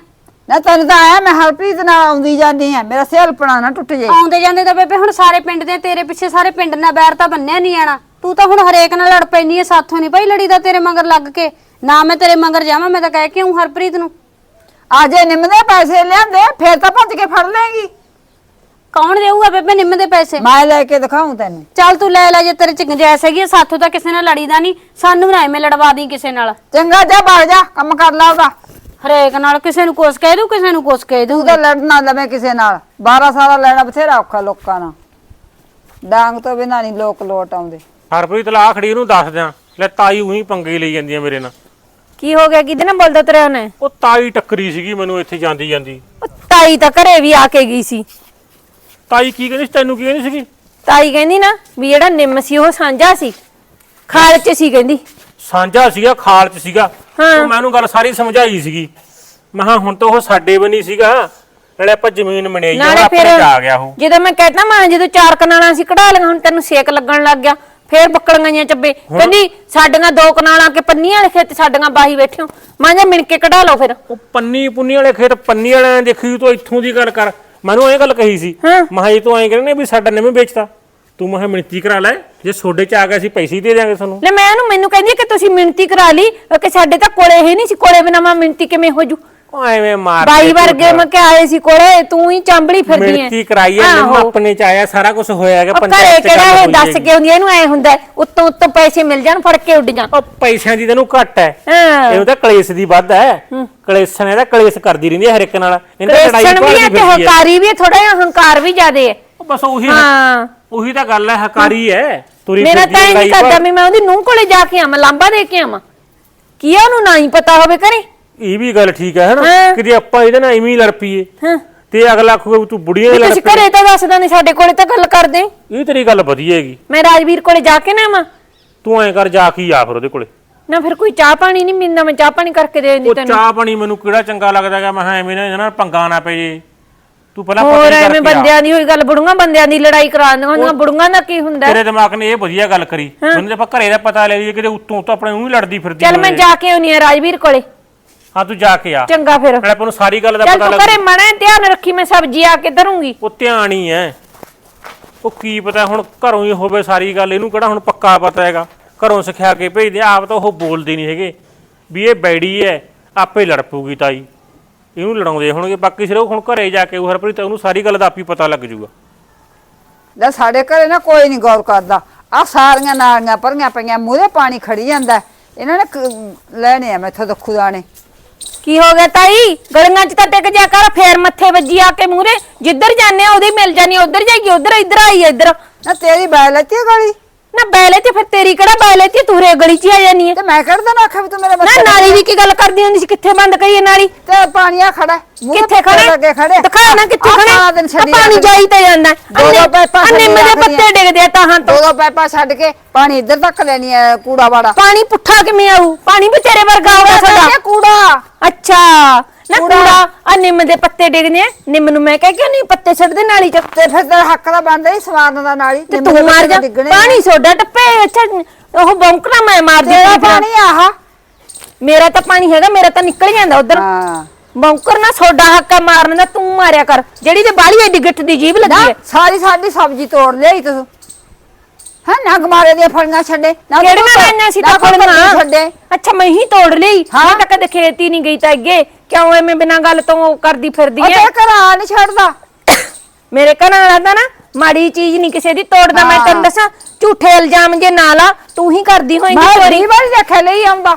ਨਾ ਤੈਨੂੰ ਤਾਂ ਆਇਆ ਮੈਂ ਹਰਪ੍ਰੀਤ ਨਾਲ ਆਉਂਦੀ ਜਾਂਦੀ ਆ ਮੇਰਾ ਸਿਹਲਪਣਾ ਨਾ ਟੁੱਟ ਜੇ। ਆਉਂਦੇ ਜਾਂਦੇ ਤਾਂ ਬੇਬੇ ਹੁਣ ਸਾਰੇ ਪਿੰਡ ਦੇ ਤੇਰੇ ਪਿੱਛੇ ਸਾਰੇ ਪਿੰਡ ਨਾਲ ਬੈਰ ਤਾਂ ਬੰਨਿਆ ਨਹੀਂ ਆਣਾ ਤੂੰ ਤਾਂ ਹੁਣ ਹਰੇਕ ਨਾਲ ਲੜ ਪੈਣੀ ਐ ਸਾਥੋਂ ਨਹੀਂ ਭਾਈ ਲੜੀ ਦਾ ਤੇਰੇ ਮਗਰ ਲੱਗ ਕੇ। ਨਾ ਮੈਂ ਤੇਰੇ ਮਗਰ ਜਾਵਾਂ ਮੈਂ ਤਾਂ ਕਹਿ ਕੇ ਹੂੰ ਹਰਪ੍ਰੀਤ ਨੂੰ। ਆਜੇ ਨਿੰਮ ਦੇ ਪੈਸੇ ਲਿਆਂਦੇ ਫੇਰ ਤਾਂ ਭੱਜ ਕੇ ਫੜ ਲੇਗੀ ਕੌਣ ਦੇਊਗਾ ਬੇਬੇ ਨਿੰਮ ਦੇ ਪੈਸੇ? ਮੈਂ ਲੈ ਕੇ ਦਿਖਾਉਂ ਤੈਨੂੰ। ਚੱਲ ਤੂੰ ਲੈ ਲੈ ਜੇ ਤੇਰੇ ਚ ਗੁੰਜਾਇਸ਼ ਹੈਗੀ ਆ, ਸਾਥੋਂ ਤਾਂ ਕਿਸੇ ਨਾਲ ਲੜੀਦਾ ਨਹੀਂ। ਸਾਨੂੰ ਨਾ ਐਵੇਂ ਲੜਵਾ ਦੀ ਕਿਸੇ ਨਾਲ। ਚੰਗਾ ਜਾ ਭੱਜ ਜਾ ਕੰਮ ਕਰ ਲਾ ਉਹਦਾ। ਹਰੇਕ ਨਾਲ ਕਿਸੇ ਨੂੰ ਕੁਛ ਕਹਿ ਦੂ ਕਿਸੇ ਨੂੰ ਕੁਛ ਕਹਿ ਦੂ ਤੂੰ ਤਾਂ ਲੜਨਾ ਲਵੇਂ ਕਿਸੇ ਨਾਲ। 12 ਸਾਲਾ ਲੈਣਾ ਬਥੇਰਾ ਔਖਾ ਲੋਕਾਂ ਨਾਲ। ਡਾਂਗ ਤੋਂ ਬਿਨਾਂ ਨਹੀਂ ਲੋਕ ਲੋਟ ਆਉਂਦੇ। ਹਰਪ੍ਰੀਤ ਲਾ ਖੜੀ ਉਹਨੂੰ ਦੱਸ ਦਿਆਂ। ਲੈ ਤਾਈ ਉਹੀ ਪੰਗੇ ਲਈ ਜਾਂਦੀ ਆ ਮੇਰੇ ਨਾਲ। ਕੀ ਹੋ ਗਿਆ? ਕਿਹਦੇ ਨਾਲ ਬੋਲਦਾ ਤੇਰਾ ਨੇ ਉਹ ਤਾਈ ਟੱਕਰੀ ਸੀਗੀ ਮੈਨੂੰ ਇੱਥੇ ਜਾਂਦੀ ਜਾਂਦੀ। ਉਹ ਤਾਈ ਤਾਂ ਘਰੇ ਵੀ ਆ ਕੇ ਗਈ ਸੀ। ਤਾਈ ਕੀ ਕਹਿੰਦੀ ਸੀ? ਤੈਨੂੰ ਕੀ ਕਹਿੰਦੀ ਸੀਗੀ? ਤਾਈ ਕਹਿੰਦੀ ਨਾ ਵੀ ਜਿਹੜਾ ਨਿੰਮ ਸੀ ਉਹ ਸਾਂਝਾ ਸੀ। ਖਾਲ ਚ ਸੀ ਕਹਿੰਦੀ। ਸਾਂਝਾ ਸੀਗਾ ਖਾਲ ਚ ਸੀਗਾ। ਹਾਂ। ਉਹ ਮੈਨੂੰ ਗੱਲ ਸਾਰੀ ਸਮਝਾਈ ਸੀਗੀ। ਮੈਂ ਕਿਹਾ ਹੁਣ ਤਾਂ ਉਹ ਸਾਡੇ ਬਣੀ ਸੀਗਾ। ਨਾਲੇ ਆਪਾਂ ਜ਼ਮੀਨ ਮਣਾਈ ਆ ਨਾਲੇ ਆਪਣੇ ਫਿਰ ਗਿਆ ਉਹ। ਜਦੋਂ ਮੈਂ ਕਹਿਤਾ ਮਾਂ ਜਦੋਂ ਚਾਰ ਕਨਾਲਾਂ ਸੀ ਕਢਾ ਲਈਆਂ ਹੁਣ ਤੈਨੂੰ ਸੇਕ ਲੱਗਣ ਲੱਗ ਗਿਆ। ਫੇਰ ਬੱਕੜੀਆਂ ਜਾਂ ਚੱਬੇ। ਕਹਿੰਦੀ ਸਾਡੀਆਂ ਦੋ ਕਨਾਲਾਂ ਕੇ ਪੰਨੀ ਵਾਲੇ ਖੇਤ ਸਾਡੀਆਂ ਬਾਹੀ ਬੈਠਿਓ ਮਾਂ ਜਾ ਮਿਣ ਕੇ ਕਢਾ ਲਓ ਫਿਰ। ਉਹ ਪੰਨੀ ਪੁੰਨੀ ਵਾਲੇ ਖੇਤ ਪੰਨੀ ਵਾਲਿਆਂ ਨੇ ਦੇਖੀ ਤੂੰ ਇੱਥੋਂ ਦੀ ਗੱਲ ਕਰ। ਮੈਨੂੰ ਇਹ ਗੱਲ ਕਹੀ ਸੀ। ਹਾਂ। ਮੈਂ ਕਿਹਾ ਜੀ ਤੂੰ ਐਂ ਕਹਿੰਦੇ ਵੀ ਸਾਡਾ ਨਿੰਮ ਵੇਚਤਾ। ਤੂੰ ਮੈਂ ਕਿਹਾ ਮਿਣਤੀ ਕਰਾ ਲੈ। ਜੇ ਸੋਡੇ ਚ ਆ ਗਿਆ ਸੀ ਪੈਸੇ ਹੀ ਦੇ ਦਿਆਂਗੇ ਤੁਹਾਨੂੰ। ਲੈ ਮੈਂ ਉਹਨੂੰ ਮੈਨੂੰ ਕਹਿੰਦੀ ਕਿ ਤੁਸੀਂ ਮਿਣਤੀ ਕਰਾ ਲਈ ਕਿ ਸਾਡੇ ਤਾਂ ਕੋਲੇ ਹੀ ਨਹੀਂ ਸੀ। ਕੋਲੇ ਬਿਨਾ ਮੈਂ ਮਿਣਤੀ ਕਿਵੇਂ ਹੋ ਜੂ? ਉਹ ਐਵੇਂ ਮਾਰ ਬਾਈ ਵਰਗੇ ਮੈਂ ਕਿ ਆਏ ਸੀ ਕੋਲੇ ਤੂੰ ਹੀ ਚਾਂਬੜੀ ਫਿਰਦੀ ਐ। ਮਿਣਤੀ ਕਰਾਈ ਐ ਆਹੋ। ਆਪਣੇ ਚ ਆਇਆ ਸਾਰਾ ਕੁਝ ਹੋਇਆ ਹੈਗਾ ਘਰੇ ਪੰਚਾਇਤ ਚ ਕਿਹੜਾ ਇਹ ਦੱਸ। ਕੇ ਐ, ਇਹਨੂੰ ਐ ਹੁੰਦਾ ਉੱਤੋਂ ਉੱਤੋਂ ਪੈਸੇ ਮਿਲ ਜਾਣ ਫੜ ਕੇ ਉੱਡ ਜਾਣ। ਉਹ ਪੈਸਿਆਂ ਦੀ ਤੈਨੂੰ ਘੱਟ ਹਾਂ। ਇਹਨੂੰ ਤਾਂ ਕਲੇਸ਼ ਦੀ ਵੱਧ ਹੈ। ਕਲੇਸ਼ਣ ਇਹਦਾ ਕਲੇਸ਼ ਕਰਦੀ ਰਹਿੰਦੀ ਹੈ ਹਰ ਇੱਕ ਨਾਲ। ਇਹਨੇ ਤਾਂ ਲੜਾਈ ਕ੍ਰਿਸਚਨ ਵੀ ਭਾਲਦੀ ਹੈ ਤੇ ਹੰਕਾਰੀ ਵੀ ਥੋੜਾ ਜਿਹਾ ਹੰਕਾਰ ਵੀ ਜ਼ਿਆਦੇ ਉਹ ਬਸ ਉਹੀ ਹਾਂ। ਉਹੀ ਤਾਂ ਗੱਲ ਹੈ ਹਕਾਰੀ ਹੈ। ਤੁਰੀ ਮੇਰਾ ਤਾਂ ਇਹ ਨਹੀਂ ਕਰਦਾ ਮੈਂ ਉਹਦੀ ਨੂੰਹ ਕੋਲੇ ਜਾ ਕੇ ਆਵਾਂ ਲਾਂਬਾ ਦੇ ਕੇ ਆਵਾਂ। ਕੀ ਉਹਨੂੰ ਨਾ ਹੀ ਪਤਾ ਹੋਵੇ ਕਰੇ ਇਹ ਵੀ ਗੱਲ ਠੀਕ ਹੈ ਹਨਾ? ਹਾਂ। ਕਿਤੇ ਆਪਾਂ ਇਹਦੇ ਨਾਲ ਹੀ ਲੜ ਪਈਏ ਹਾਂ। ਤੇ ਅਗਲਾ ਆਖੂਗਾ ਵੀ ਤੂੰ ਬੁੜੀਆਂ ਨਾਲ ਲੜ ਤੁਸੀਂ ਘਰੇ ਤਾਂ ਦੱਸਦਾ ਨਹੀਂ ਸਾਡੇ ਕੋਲੇ ਤਾਂ ਗੱਲ ਕਰਦੇ। ਇਹ ਤੇਰੀ ਗੱਲ ਵਧੀਆ ਹੈਗੀ। ਮੈਂ ਰਾਜਵੀਰ ਕੋਲੇ ਜਾ ਕੇ ਨਾ ਆਵਾਂ। ਤੂੰ ਐਂ ਕਰ ਜਾ ਕੇ ਹੀ ਆ ਫਿਰ ਉਹਦੇ ਕੋਲੇ। ਨਾ ਫਿਰ ਕੋਈ ਚਾਹ ਪਾਣੀ ਨਹੀਂ ਮਿਲਦਾ ਮੈਂ ਚਾਹ ਪਾਣੀ ਕਰਕੇ ਦੇ ਦਿੰਦੀ ਉਹ ਤੈਨੂੰ। ਚਾਹ ਪਾਣੀ ਮੈਨੂੰ ਕਿਹੜਾ ਚੰਗਾ ਲੱਗਦਾ ਹੈਗਾ ਮੈਂ ਕਿਹਾ ਐਵੇਂ ਨਾ ਇਹਦੇ ਨਾਲ ਪੰਗਾ ਨਾ ਪਏ ਜੇ। ਤੂੰ ਪਹਿਲਾਂ ਹੋਰ ਪਤਾ ਐਵੇਂ ਕਰਕੇ ਆ। ਬੰਦਿਆਂ ਦੀ ਹੋਈ ਗੱਲ ਬੁੜੂਆਂ ਬੰਦਿਆਂ ਦੀ ਲੜਾਈ ਕਰਾ ਦਿੰਦੀਆਂ ਹੁੰਦੀਆਂ ਬੁੜੂਆਂ ਦਾ ਕੀ ਹੁੰਦਾ? ਤੇਰੇ ਦਿਮਾਗ ਨੇ ਇਹ ਵਧੀਆ ਗੱਲ ਕਰੀ। ਮੈਨੂੰ ਜੇ ਆਪਾਂ ਘਰੇ ਦਾ ਪਤਾ ਲੈ ਲਈਏ ਕਿਤੇ ਉੱਤੋਂ ਉੱਤੋਂ ਆਪਣੇ ਨੂੰ ਹੀ ਲੜਦੀ ਫਿਰਦੀ ਚੱਲ ਮੈਂ ਹੋਵੇ। ਜਾ ਕੇ ਆਉਣੀ ਆ ਰਾਜਵੀਰ ਕੋਲੇ। ਹਾਂ ਤੂੰ ਜਾ ਕੇ ਆ। ਚੰਗਾ ਫਿਰ। ਨਾਲੇ ਆਪਾਂ ਨੂੰ ਸਾਰੀ ਗੱਲ ਦਾ ਚੱਲ ਪਤਾ ਤੂੰ ਲੱਗ। ਘਰੇ ਮਣਾ ਧਿਆਨ ਰੱਖੀ ਮੈਂ ਸਬਜ਼ੀ ਆ ਕੇ ਧਰੂੰਗੀ। ਉਹ ਧਿਆਨ ਹੀ ਹੈ। ਉਹ ਕੀ ਪਤਾ ਹੁਣ ਘਰੋਂ ਹੀ ਹੋਵੇ ਸਾਰੀ ਗੱਲ ਇਹਨੂੰ ਕਿਹੜਾ ਹੁਣ ਪੱਕਾ ਪਤਾ ਹੈਗਾ? ਘਰੋਂ ਸਿਖਿਆ ਕੇ ਭੇਜਦੇ ਆਪ ਤਾਂ ਉਹ ਬੋਲਦੇ ਨਹੀਂ ਹੈਗੇ। ਵੀ ਇਹ ਬੈੜੀ ਹੈ ਆਪੇ ਲੜ ਪਊਗੀ ਤਾਈ। ਇਹਨੂੰ ਲੜਾਉਂਦੇ ਹੋਣਗੇ ਬਾਕੀ ਸਿਰਫ ਹੁਣ ਘਰੇ ਜਾ ਕੇ ਉਹ ਹਰਪ੍ਰੀਤ ਉਹਨੂੰ ਸਾਰੀ ਗੱਲ ਦਾ ਆਪੀ ਪਤਾ ਲੱਗ ਜਾਊਗਾ ਲੈ ਸਾਡੇ ਘਰੇ ਨਾ ਕੋਈ ਨਹੀਂ ਗੌਰ ਕਰਦਾ। ਆ ਸਾਰੀਆਂ ਨਾਲੀਆਂ ਭਰੀਆਂ ਪਈਆਂ ਮੂਹਰੇ ਪਾਣੀ ਖੜੀ ਜਾਂਦਾ। ਹੈ। ਇਹਨਾਂ ਨੇ ਕ- ਲੈਣੇ ਆ ਮੈਥੋਂ ਦੁੱਖੂ ਦਾਣੇ। ਕੀ ਹੋ ਗਿਆ ਤਾਈ? ਗਲੀਆਂ 'ਚ ਤਾਂ ਟਿਕ ਜਾ ਕਰ, ਫੇਰ ਮੱਥੇ ਵੱਜੀ ਆ ਕੇ ਮੂਰੇ ਜਿੱਧਰ ਜਾਂਦੇ ਆ, ਉਹਦੇ ਮਿਲ ਜਾਣੀ ਉਧਰ ਜਾਈਏ, ਉਧਰ ਇੱਧਰ ਆਈ ਇੱਧਰ। ਨਾ ਤੇਰੀ ਬੈ ਲੈਤੀ ਗਲੀ? ਨਾ ਬੈਲੇ ਤੇ ਫਿਰ ਤੇਰੀ ਕਿਹੜਾ ਬੈਲੇ ਤੇ ਤੂੰ ਰੇ ਗਲੀ 'ਚ ਹੀ ਆ ਜਾਨੀ ਹੈ ਤੇ ਮੈਂ ਕਿਹੜਾ ਨਾ ਆਖਿਆ ਵੀ ਤੂੰ ਮੇਰੇ ਨਾ ਨਾਲੀ ਦੀ ਕੀ ਗੱਲ ਕਰਦੀ ਹੁੰਦੀ ਸੀ? ਕਿੱਥੇ ਬੰਦ ਕਰੀ ਇਹ ਨਾਲੀ? ਤੇ ਪਾਣੀ ਆ ਖੜਾ ਹੈ। ਕਿੱਥੇ ਖੜੇ? ਲੱਗੇ ਖੜੇ ਦਿਖਾ ਨਾ ਕਿੱਥੇ ਆਹ ਖੜੇ ਸਾਰਾ ਦਿਨ ਆਹ ਛੱਡੀ ਪਾਣੀ ਰੱਖਦੀ। ਜਾਈ ਤੇ ਜਾਂਦਾ ਦੋ ਦੋ ਪੈਪਾਂ ਅੰਨੇ ਛੱਡੀ ਮੇਰੇ ਪੱਤੇ ਡਿੱਗਦੇ ਆ ਤਾਹਾਂ ਤੋਂ। ਦੋ ਦੋ ਪੈਪਾ ਛੱਡ ਕੇ ਪਾਣੀ ਇੱਧਰ ਤੱਕ ਲੈਣੀ ਹੈ ਕੂੜਾ ਵਾੜਾ। ਪਾਣੀ ਪੁੱਠਾ ਕਿਵੇਂ ਆਊ? ਪਾਣੀ ਵੀ ਤੇਰੇ ਵਰਗਾ ਆਊਗਾ ਸਾਡਾ। ਕੂੜਾ। ਅੱਛਾ। ਨਾ ਕੂੜਾ। ਆ ਨਿੰਮ ਦੇ ਪੱਤੇ ਡਿੱਗਦੇ ਆ। ਨਿੰਮ ਨੂੰ ਮੈਂ ਕਹਿ ਕੇ ਨਹੀਂ ਪੱਤੇ ਛੱਡਦੇ ਨਾਲੀ 'ਚ। ਤੇ ਫਿਰ ਤੇਰਾ ਹੱਕ ਦਾ ਬਣਦਾ ਹੀ ਸਵਾਦ ਦਾ ਨਾਲੀ ਤੇ ਤੂੰ ਮਾਰ ਜਾ। ਪਾਣੀ ਸੋਡਾ ਟੱਪੇ ਅੱਛਾ ਉਹ ਬੌਂਕਣਾ ਮੈਂ ਮਾਰ ਤੇਰਾ ਦਿੱਤੀ ਪਾਣੀ ਆਹ। ਮੇਰਾ ਤਾਂ ਪਾਣੀ ਹੈਗਾ ਮੇਰਾ ਤਾਂ ਨਿਕਲ ਜਾਂਦਾ ਉਧਰ। ਹਾਂ। ਬੌਂਕਰ ਨਾ ਸੋਡਾ ਹੱਕਾ ਮਾਰਨ ਦਾ ਤੂੰ ਮਾਰਿਆ ਕਰ। ਜਿਹੜੀ ਤੇ ਬਾਲੀ ਐਡੀ ਗਿੱਠ ਦੀ ਜੀਭ ਲੱਗੀ ਨਾ ਹੈ। ਸਾਰੀ ਸਾਡੀ ਸਬਜ਼ੀ ਤੋੜ ਲਈ ਤੂੰ। ਹਾਂ ਨਾ ਗਮਾਰੇ ਦੀਆਂ ਫਲੀਆਂ ਛੱਡੇ। ਨਾ ਕਿਹੜੀਆਂ ਲੈਣੀਆਂ ਸੀ ਨਾ ਤਾਂ ਕੋਈ ਫੜਨਾ ਛੱਡੇ। ਅੱਛਾ ਮੈਂ ਹੀ ਤੋੜ ਲਈ। ਹਾਂ। ਮੈਂ ਤਾਂ ਕਦੇ ਖੇਤ ਹੀ ਨਹੀਂ ਗਈ ਤਾਂ ਅੱਗੇ। ਕਿਉਂ ਐਵੇਂ ਬਿਨਾਂ ਗੱਲ ਤੋਂ ਉਹ ਕਰਦੀ ਫਿਰਦੀ ਉਹ ਐ? ਤੇ ਘਰਾਂ ਨਹੀਂ ਛੱਡਦਾ। ਮੇਰੇ ਘਰ ਵਾਲਾ ਤਾਂ ਨਾ ਮਾੜੀ ਚੀਜ਼ ਨਹੀਂ ਕਿਸੇ ਦੀ ਤੋੜਦਾ ਮੈਂ। ਤੈਨੂੰ ਦੱਸਾਂ ਝੂਠੇ ਇਲਜ਼ਾਮ ਜੇ ਨਾ ਲਾ ਤੂੰ ਹੀ ਕਰਦੀ ਹੋਏਂਗੀ ਮੈਂ ਚੋਰੀ ਬੜੀ ਵਾਰੀ ਦੇਖਿਆ ਲਈ ਆਉਂਦਾ।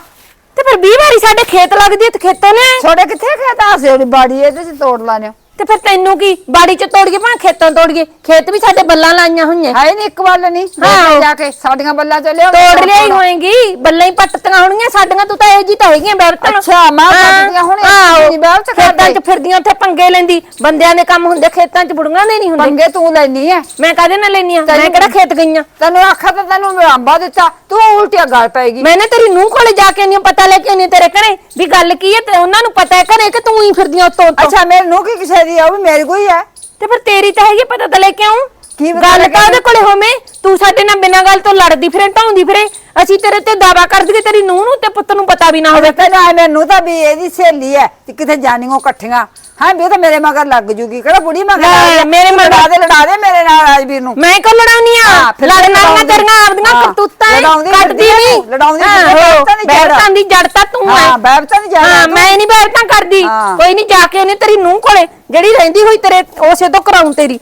ਤੇ ਫਿਰ 20 ਵਾਰੀ ਸਾਡੇ ਖੇਤ ਲੱਗਦੀ ਤੇ ਖੇਤੋਂ ਨੇ ਛੋੜੇ ਕਿੱਥੇ ਖੇਤ ਆ? ਸੀ ਉਹਦੀ ਬਾੜੀ ਇਹਦੇ ਚ ਤੋੜ ਲਾਣੇ ਤੇ ਫਿਰ ਤੈਨੂੰ ਕੀ? ਬਾੜੀ ਚ ਤੋੜ ਕੇ ਭਾਂ ਖੇਤਾਂ ਤੋੜ ਕੇ ਖੇਤ ਵੀ ਸਾਡੇ ਬੱਲਾਂ ਲਾਈਆਂ ਹੋਈਆਂ। ਹੈ ਨਹੀਂ ਇੱਕ ਵੱਲ ਨਹੀਂ ਹਾਂ। ਜਾ ਕੇ ਸਾਡੀਆਂ ਬੱਲਾਂ ਚ ਲਿਆ ਤੋੜ ਲਿਆਈ ਹੋਏਗੀ। ਬੱਲਾਂ ਹੀ ਪੱਟਤੀਆਂ ਹੋਣਗੀਆਂ ਸਾਡੀਆਂ ਤੂੰ ਤਾਂ ਇਹ ਜੀ ਤਾਂ ਹੈਗੀਆਂ ਬੈਰਤਨ ਅੱਛਾ, ਮਾਂ ਆਹੋ। ਤੁਸੀਂ ਬਾਹਰ ਚ ਖੇਤਾਂ। ਚ ਫਿਰਦੀਆਂ ਉੱਥੇ ਪੰਗੇ ਲੈਂਦੀ। ਬੰਦਿਆਂ ਦੇ ਕੰਮ ਹੁੰਦੇ ਖੇਤਾਂ ਚ ਬੁੜੀਆਂ ਦੇ ਨਹੀਂ ਹੁੰਦੇ। ਪੰਗੇ ਤੂੰ ਲੈਣੀ ਐ। ਮੈਂ ਕਾਹਦੇ ਨਾਲ ਲੈਣੀ ਆ? ਮੈਂ ਕਿਹੜਾ ਖੇਤ ਗਈਆਂ? ਤੈਨੂੰ ਆਖਾ ਤਾਂ ਤੈਨੂੰ ਮੈਂ ਅੰਬਾ ਦਿੱਤਾ ਤੂੰ ਉਲਟੀਆਂ ਗੱਲ ਪੈਗੀ ਮੈਨੇ ਤੇਰੀ ਨੂੰਹ ਕੋਲੇ ਜਾ ਕੇ ਨਹੀਂ ਪਤਾ ਲੈ ਕੇ ਆਉਂਦੀ ਤੇਰੇ ਘਰੇ। ਵੀ ਗੱਲ ਕੀ ਹੈ ਤੇ ਉਹਨਾਂ ਨੂੰ ਪਤਾ ਹੈ ਘਰੇ ਕਿ ਤੂੰ ਹੀ ਫਿਰਦੀਆਂ ਉੱਤੋਂ ਅੱਛਾ ਮੇਰੇ ਨੂੰ ਕੀ ਕਿਸੇ ਦੀ ਆ ਉਹ ਵੀ ਮੇਰੇ ਕੋਈ ਹੈ ਤੇ ਫਿਰ ਤੇਰੀ ਤਾਂ ਹੈਗੀ ਪਤਾ ਤਾਂ ਲੈ ਕੇ ਆਉਂ ਕੀ ਪਤਾ ਗੱਲ ਤਾਂ ਉਹਦੇ ਕੋਲੇ ਹੋਵੇਂ। ਤੂੰ ਸਾਡੇ ਨਾਲ ਬਿਨਾਂ ਗੱਲ ਤੋਂ ਲੜਦੀ ਫਿਰੇ ਢਾਉਂਦੀ ਫਿਰੇ। ਅਸੀਂ ਤੇਰੇ ਤੇ ਦਾਵਾ ਕਰ ਦਈਏ ਤੇਰੀ ਨੂੰਹ ਨੂੰ ਤੇ ਪੁੱਤ ਨੂੰ ਪਤਾ ਵੀ ਨਾ ਹੋਵੇ। ਆ ਮੈਨੂੰ ਤਾਂ ਵੀ ਇਹਦੀ ਸਹੇਲੀ ਐ ਤੇ ਕਿਤੇ ਜਾਣੀਆਂ ਇਕੱਠੀਆਂ। ਹਾਂ ਵੀ ਉਹ ਤਾਂ ਮੇਰੇ ਮਗਰ ਲੱਗ ਜੂਗੀ। ਕਿਹੜਾ ਬੁੜੀ ਮਗਰ ਲੈ, ਲੱਗ ਜਾ। ਮੇਰੇ ਤੂੰ ਮਗਰ- ਲੜਾ ਦੇ ਲੜਾ ਦੇ ਮੇਰੇ ਨਾਲ ਰਾਜਵੀਰ ਨੂੰ। ਮੈਂ ਕਿਉਂ ਲੜਾਉਣੀ ਆ? ਹਾਂ, ਫਿਰ ਲੜਨ ਵਾਲੀਆਂ ਲੜਾਉਂਦੀ। ਤੇਰੀਆਂ ਆਪਦੀਆਂ ਹਾਂ, ਕਰਤੂਤਾਂ ਐ, ਲੜਾਉਂਦੀ ਕੱਟਦੀ ਫਿਰਦੀ ਨਹੀਂ। ਤੂੰ, ਲੜਾਉਂਦੀ ਹਾਂ, ਫਿਰਦੀ, ਹੋ, ਬੈਠਾਂ ਦੀ ਜੜ। ਬੈਠਾਂ ਦੀ ਜੜ ਤਾਂ ਤੂੰ ਐ। ਹਾਂ ਤਾਂ ਨਹੀਂ ਹਾਂ ਜਾਣਾ ਮੈਂ ਨਹੀਂ ਬੈਠਾਂ ਕਰਦੀ। ਹਾਂ। ਕੋਈ ਨਹੀਂ ਜਾ ਕੇ ਉਹਨੇ ਤੇਰੀ ਨੂੰਹ ਕੋਲੇ ਜਿਹੜੀ ਰਹਿੰਦੀ ਹੋਈ ਤੇਰੇ ਉਸੇ ਤੋਂ ਕਰਾਉਂ ਤੇਰੀ।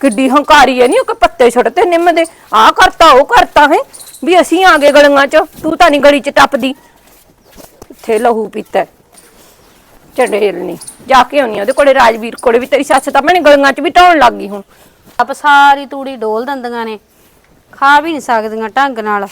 ਕਿੱਡੀ ਹੰਕਾਰੀ ਐ ਨਹੀਂ ਉਹ ਕਿ ਪੱਤੇ ਛੱਡਤੇ ਨਿੰਮ ਦੇ। ਆ ਕਰਤਾ ਉਹ ਕਰਤਾ ਹੈ। ਵੀ ਅਸੀਂ ਆ ਗਏ ਗਲੀਆਂ 'ਚ ਤੂੰ ਤਾਂ ਨਹੀਂ ਗਲੀ 'ਚ ਟੱਪਦੀ। ਇੱਥੇ ਲਹੂ ਪੀਤਾ? ਹੈ। ਚੜੇਲ ਨਹੀਂ ਜਾ ਕੇ ਆਉਣੀ ਉਹਦੇ ਕੋਲੇ ਰਾਜਵੀਰ ਕੋਲੇ ਵੀ ਤੇਰੀ ਸੱਸ ਤਾਂ ਭੈਣੇ ਗਲੀਆਂ 'ਚ ਵੀ ਢਾਉਣ ਲੱਗ ਗਈ ਹੁਣ ਆਪ ਸਾਰੀ ਤੂੜੀ ਡੋਲ ਦਿੰਦੀਆਂ ਨੇ ਖਾ ਵੀ ਨਹੀਂ ਸਕਦੀਆਂ ਢੰਗ ਨਾਲ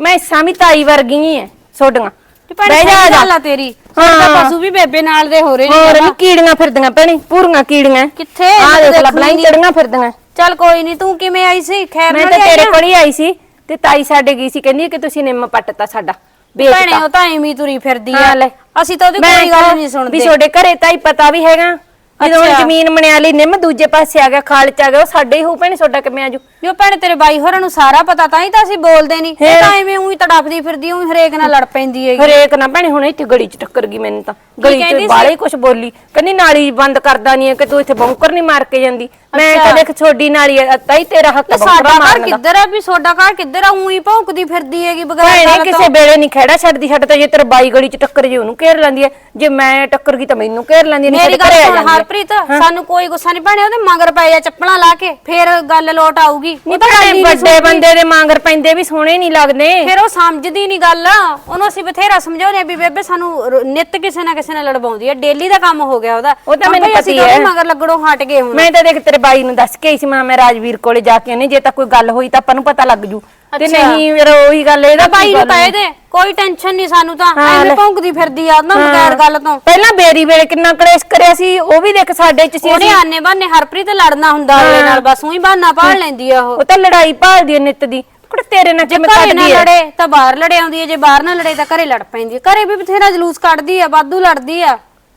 ਮੈਂ ਸਾਮੀ ਤਾਈ ਵਰਗੀ ਐ ਸੋਡੀਆਂ ਤੇ ਭੈਣੇ ਬਹਿ ਜਾ। ਗੱਲ ਆ ਤੇਰੀ ਹਾਂ। ਹਾਂ ਪਸ਼ੂ ਵੀ ਬੇਬੇ ਨਾਲ ਦੇ ਹੋ ਰਹੇ ਨੇ ਹੋਰ। ਵੀ ਕੀੜੀਆਂ ਫਿਰਦੀਆਂ ਭੈਣੇ ਪੂਰੀਆਂ ਕੀੜੀਆਂ ਕਿੱਥੇ ਆ ਦੇਖ ਲੈ ਬਲਾਈ। ਚੜੀਆਂ ਫਿਰਦੀਆਂ ਚੱਲ ਕੋਈ ਨਹੀਂ ਤੂੰ ਕਿਵੇਂ ਆਈ ਸੀ ਖੈਰ ਮੈਂ ਤਾਂ ਹੀ ਤੇਰੇ? ਕੋਲ ਹੀ ਆਈ ਸੀ ਤੇ ਤਾਈ ਸਾਡੇ ਗਈ ਸੀ ਕਹਿੰਦੀ ਕਿ ਤੁਸੀਂ ਨਿੰਮ ਪੱਟਤਾ ਸਾਡਾ ਵੇਚਤਾ। ਭੈਣੇ ਉਹ ਤਾਂ ਐਵੇਂ ਹੀ ਤੁਰੀ ਫਿਰਦੀ ਆ। ਹਾਂ ਲੈ। ਅਸੀਂ ਤਾਂ ਉਹਦੀ ਮੈਂ ਕੋਈ ਗੱਲ ਨਹੀਂ ਸੁਣਦੇ। ਵੀ ਤੁਹਾਡੇ ਘਰੇ ਤਾਂ ਹੀ ਪਤਾ ਵੀ ਹੈਗਾ। ਜਦੋਂ ਹੁਣ ਅੱਛਾ। ਜ਼ਮੀਨ ਮਣਿਆਲੀ ਨਿੰਮ ਦੂਜੇ ਪਾਸੇ ਆ ਗਿਆ ਖਾਲ ਚ ਆ ਗਿਆ ਉਹ ਸਾਡੇ ਹੀ ਹੋਊ ਭੈਣੇ ਤੁਹਾਡਾ ਕਿਵੇਂ ਆਜੂ ਜੋ ਭੈਣੇ ਤੇਰੇ ਬਾਈ ਹੋਰਾਂ ਨੂੰ ਸਾਰਾ ਪਤਾ ਤਾਂ ਹੀ ਤਾਂ ਅਸੀਂ ਬੋਲਦੇ ਨਹੀਂ ਇਹ ਤਾਂ ਐਵੇਂ ਉਹੀ ਤੜਪਦੀ ਫਿਰਦੀ ਉਹੀ ਹਰੇਕ ਨਾਲ ਲੜ ਪੈਂਦੀ ਹੈਗੀ। ਹਰੇਕ ਨਾ ਭੈਣੇ ਹੁਣ ਇੱਥੇ ਗਲੀ ਚ ਟੱਕਰ ਗਈ ਮੈਨੂੰ ਤਾਂ। ਗਲੀ ਚ? ਬਾਲੇ ਕੁਝ ਬੋਲੀ। ਕਹਿੰਦੀ ਨਾਲੀ ਬੰਦ ਕਰਦਾ ਨਹੀਂ ਹੈ ਕਿ ਤੂੰ ਇੱਥੇ ਬੌਂਕਰ ਨਹੀਂ ਮਾਰ ਕੇ ਜਾਂਦੀ। ਮੈਂ। ਤਾਂ ਦੇਖ ਛੋਡੀ ਨਾਲੀ ਹੈ ਤਾਈ ਤੇਰਾ ਹੱਕ ਸਾਡਾ ਘਰ ਕਿੱਧਰ ਆ ਵੀ ਤੁਹਾਡਾ ਘਰ ਕਿੱਧਰ ਆ? ਉਹੀ ਭੌਂਕਦੀ ਫਿਰਦੀ ਹੈਗੀ ਬਗੈਰ ਭੈਣੇ ਕਿਸੇ ਵੇਲੇ ਨਹੀਂ ਖੜਾ ਛੱਡਦੀ ਛੱਡ ਤਾਂ ਜੇ ਤੇਰੇ ਬਾਈ ਗਲੀ ਚ ਟੱਕਰ ਜੇ ਉਹਨੂੰ ਘੇਰ ਲੈਂਦੀ ਹੈ। ਜੇ ਮੈਂ ਟੱਕਰ ਗਈ ਤਾਂ ਮੈਨੂੰ ਘੇਰ ਲੈਂਦੀ ਨਹੀਂ ਮੇਰੀ ਗੱਲ ਸੁਣ ਹਰਪ੍ਰੀਤ ਸਾਨੂੰ ਕੋਈ ਗੁੱਸਾ ਨਹੀਂ ਭੈਣੇ ਉਹਦੇ ਮਗਰ ਪੈ ਜਾ ਚੱਪਲਾਂ ਲਾ ਕੇ ਫੇਰ ਗੱਲ ਲੋਟ ਆਊਗੀ। ਉਹ ਤਾਂ ਗੱਲ ਭੈਣੇ ਹੀ ਨੀ ਵੱਡੇ। ਬੰਦੇ ਦੇ ਮਾਂਗਰ ਪੈਂਦੇ ਵੀ ਸੋਹਣੇ ਨਹੀਂ ਲੱਗਦੇ। ਫਿਰ ਉਹ ਸਮਝਦੀ ਨਹੀਂ ਗੱਲ। ਉਹਨੂੰ ਅਸੀਂ ਬਥੇਰਾ ਸਮਝਾਉਂਦੇ ਆ ਵੀ ਬੇਬੇ ਸਾਨੂੰ ਰ- ਨਿੱਤ ਕਿਸੇ ਨਾ ਕਿਸੇ ਨਾਲ ਲੜਵਾਉਂਦੀ ਆ ਡੇਲੀ ਦਾ ਕੰਮ ਹੋ ਗਿਆ ਉਹਦਾ। ਉਹ ਤਾਂ ਮੈਨੂੰ ਭਈ ਅਸੀਂ ਪਤਾ ਹੀ ਹੈ। ਮਗਰ ਲੱਗਣੋਂ ਹਟ ਗਏ ਹੁਣ। ਮੈਂ ਤਾਂ ਦੇਖ ਤੇਰੇ ਬਾਈ ਨੂੰ ਦੱਸ ਕੇ ਆਈ ਸੀ ਮਾਂ ਮੈਂ ਰਾਜਵੀਰ ਕੋਲੇ ਜਾ ਕੇ ਆਨੇ ਜੇ ਤਾਂ ਕੋਈ ਗੱਲ ਹੋਈ ਤਾਂ ਆਪਾਂ ਨੂੰ ਪਤਾ ਲੱਗ ਜੂ। ਤੇ ਅੱਛਾ। ਨਹੀਂ ਫਿਰ ਉਹੀ ਗੱਲ ਇਹਦਾ ਕੀ ਨੂੰ ਨਹੀਂ। ਦੇ ਕੋਈ ਟੈਨਸ਼ਨ ਨਹੀਂ ਸਾਨੂੰ ਤਾਂ ਹਾਂ ਐਵੇਂ। ਭੌਂਕਦੀ ਫਿਰਦੀ ਆ ਉਹਨਾਂ ਬਗੈਰ ਗੱਲ ਤੋਂ। ਪਹਿਲਾਂ ਬੇਰੀ ਵੇਲੇ ਕਿੰਨਾ ਕਲੇਸ਼ ਕਰਿਆ ਸੀ ਉਹ ਵੀ ਦੇਖ ਸਾਡੇ ਚ ਸੀ ਉਹਨੇ ਆਨੇ ਬਾਨੇ ਹਰਪ੍ਰੀਤ ਲੜਨਾ ਹੁੰਦਾ ਉਹਦੇ ਨਾਲ ਬਸ ਉਹੀ ਬਹਾਨਾ ਪਾੜ ਲੈਂਦੀ ਆ ਉਹ। ਉਹ ਤਾਂ ਲੜਾਈ ਭਾਲਦੀ ਨਿੱਤ ਦੀ। ਕੁੜੇ ਤੇਰੇ ਨਾਲ ਜੇ ਕਿਵੇਂ ਘਰੇ ਨਾ ਲੜੇ ਤਾਂ ਬਾਹਰ ਲੜੇ ਆਉਂਦੀ ਹੈ ਜੇ ਬਾਹਰ ਨਾ ਲੜੇ ਤਾਂ ਘਰੇ ਲੜ ਪੈਂਦੀ ਹੈ ਘਰੇ ਵੀ ਬਥੇਰਾ ਜਲੂਸ ਕੱਢਦੀ ਆ ਵਾਧੂ ਲੜਦੀ ਆ।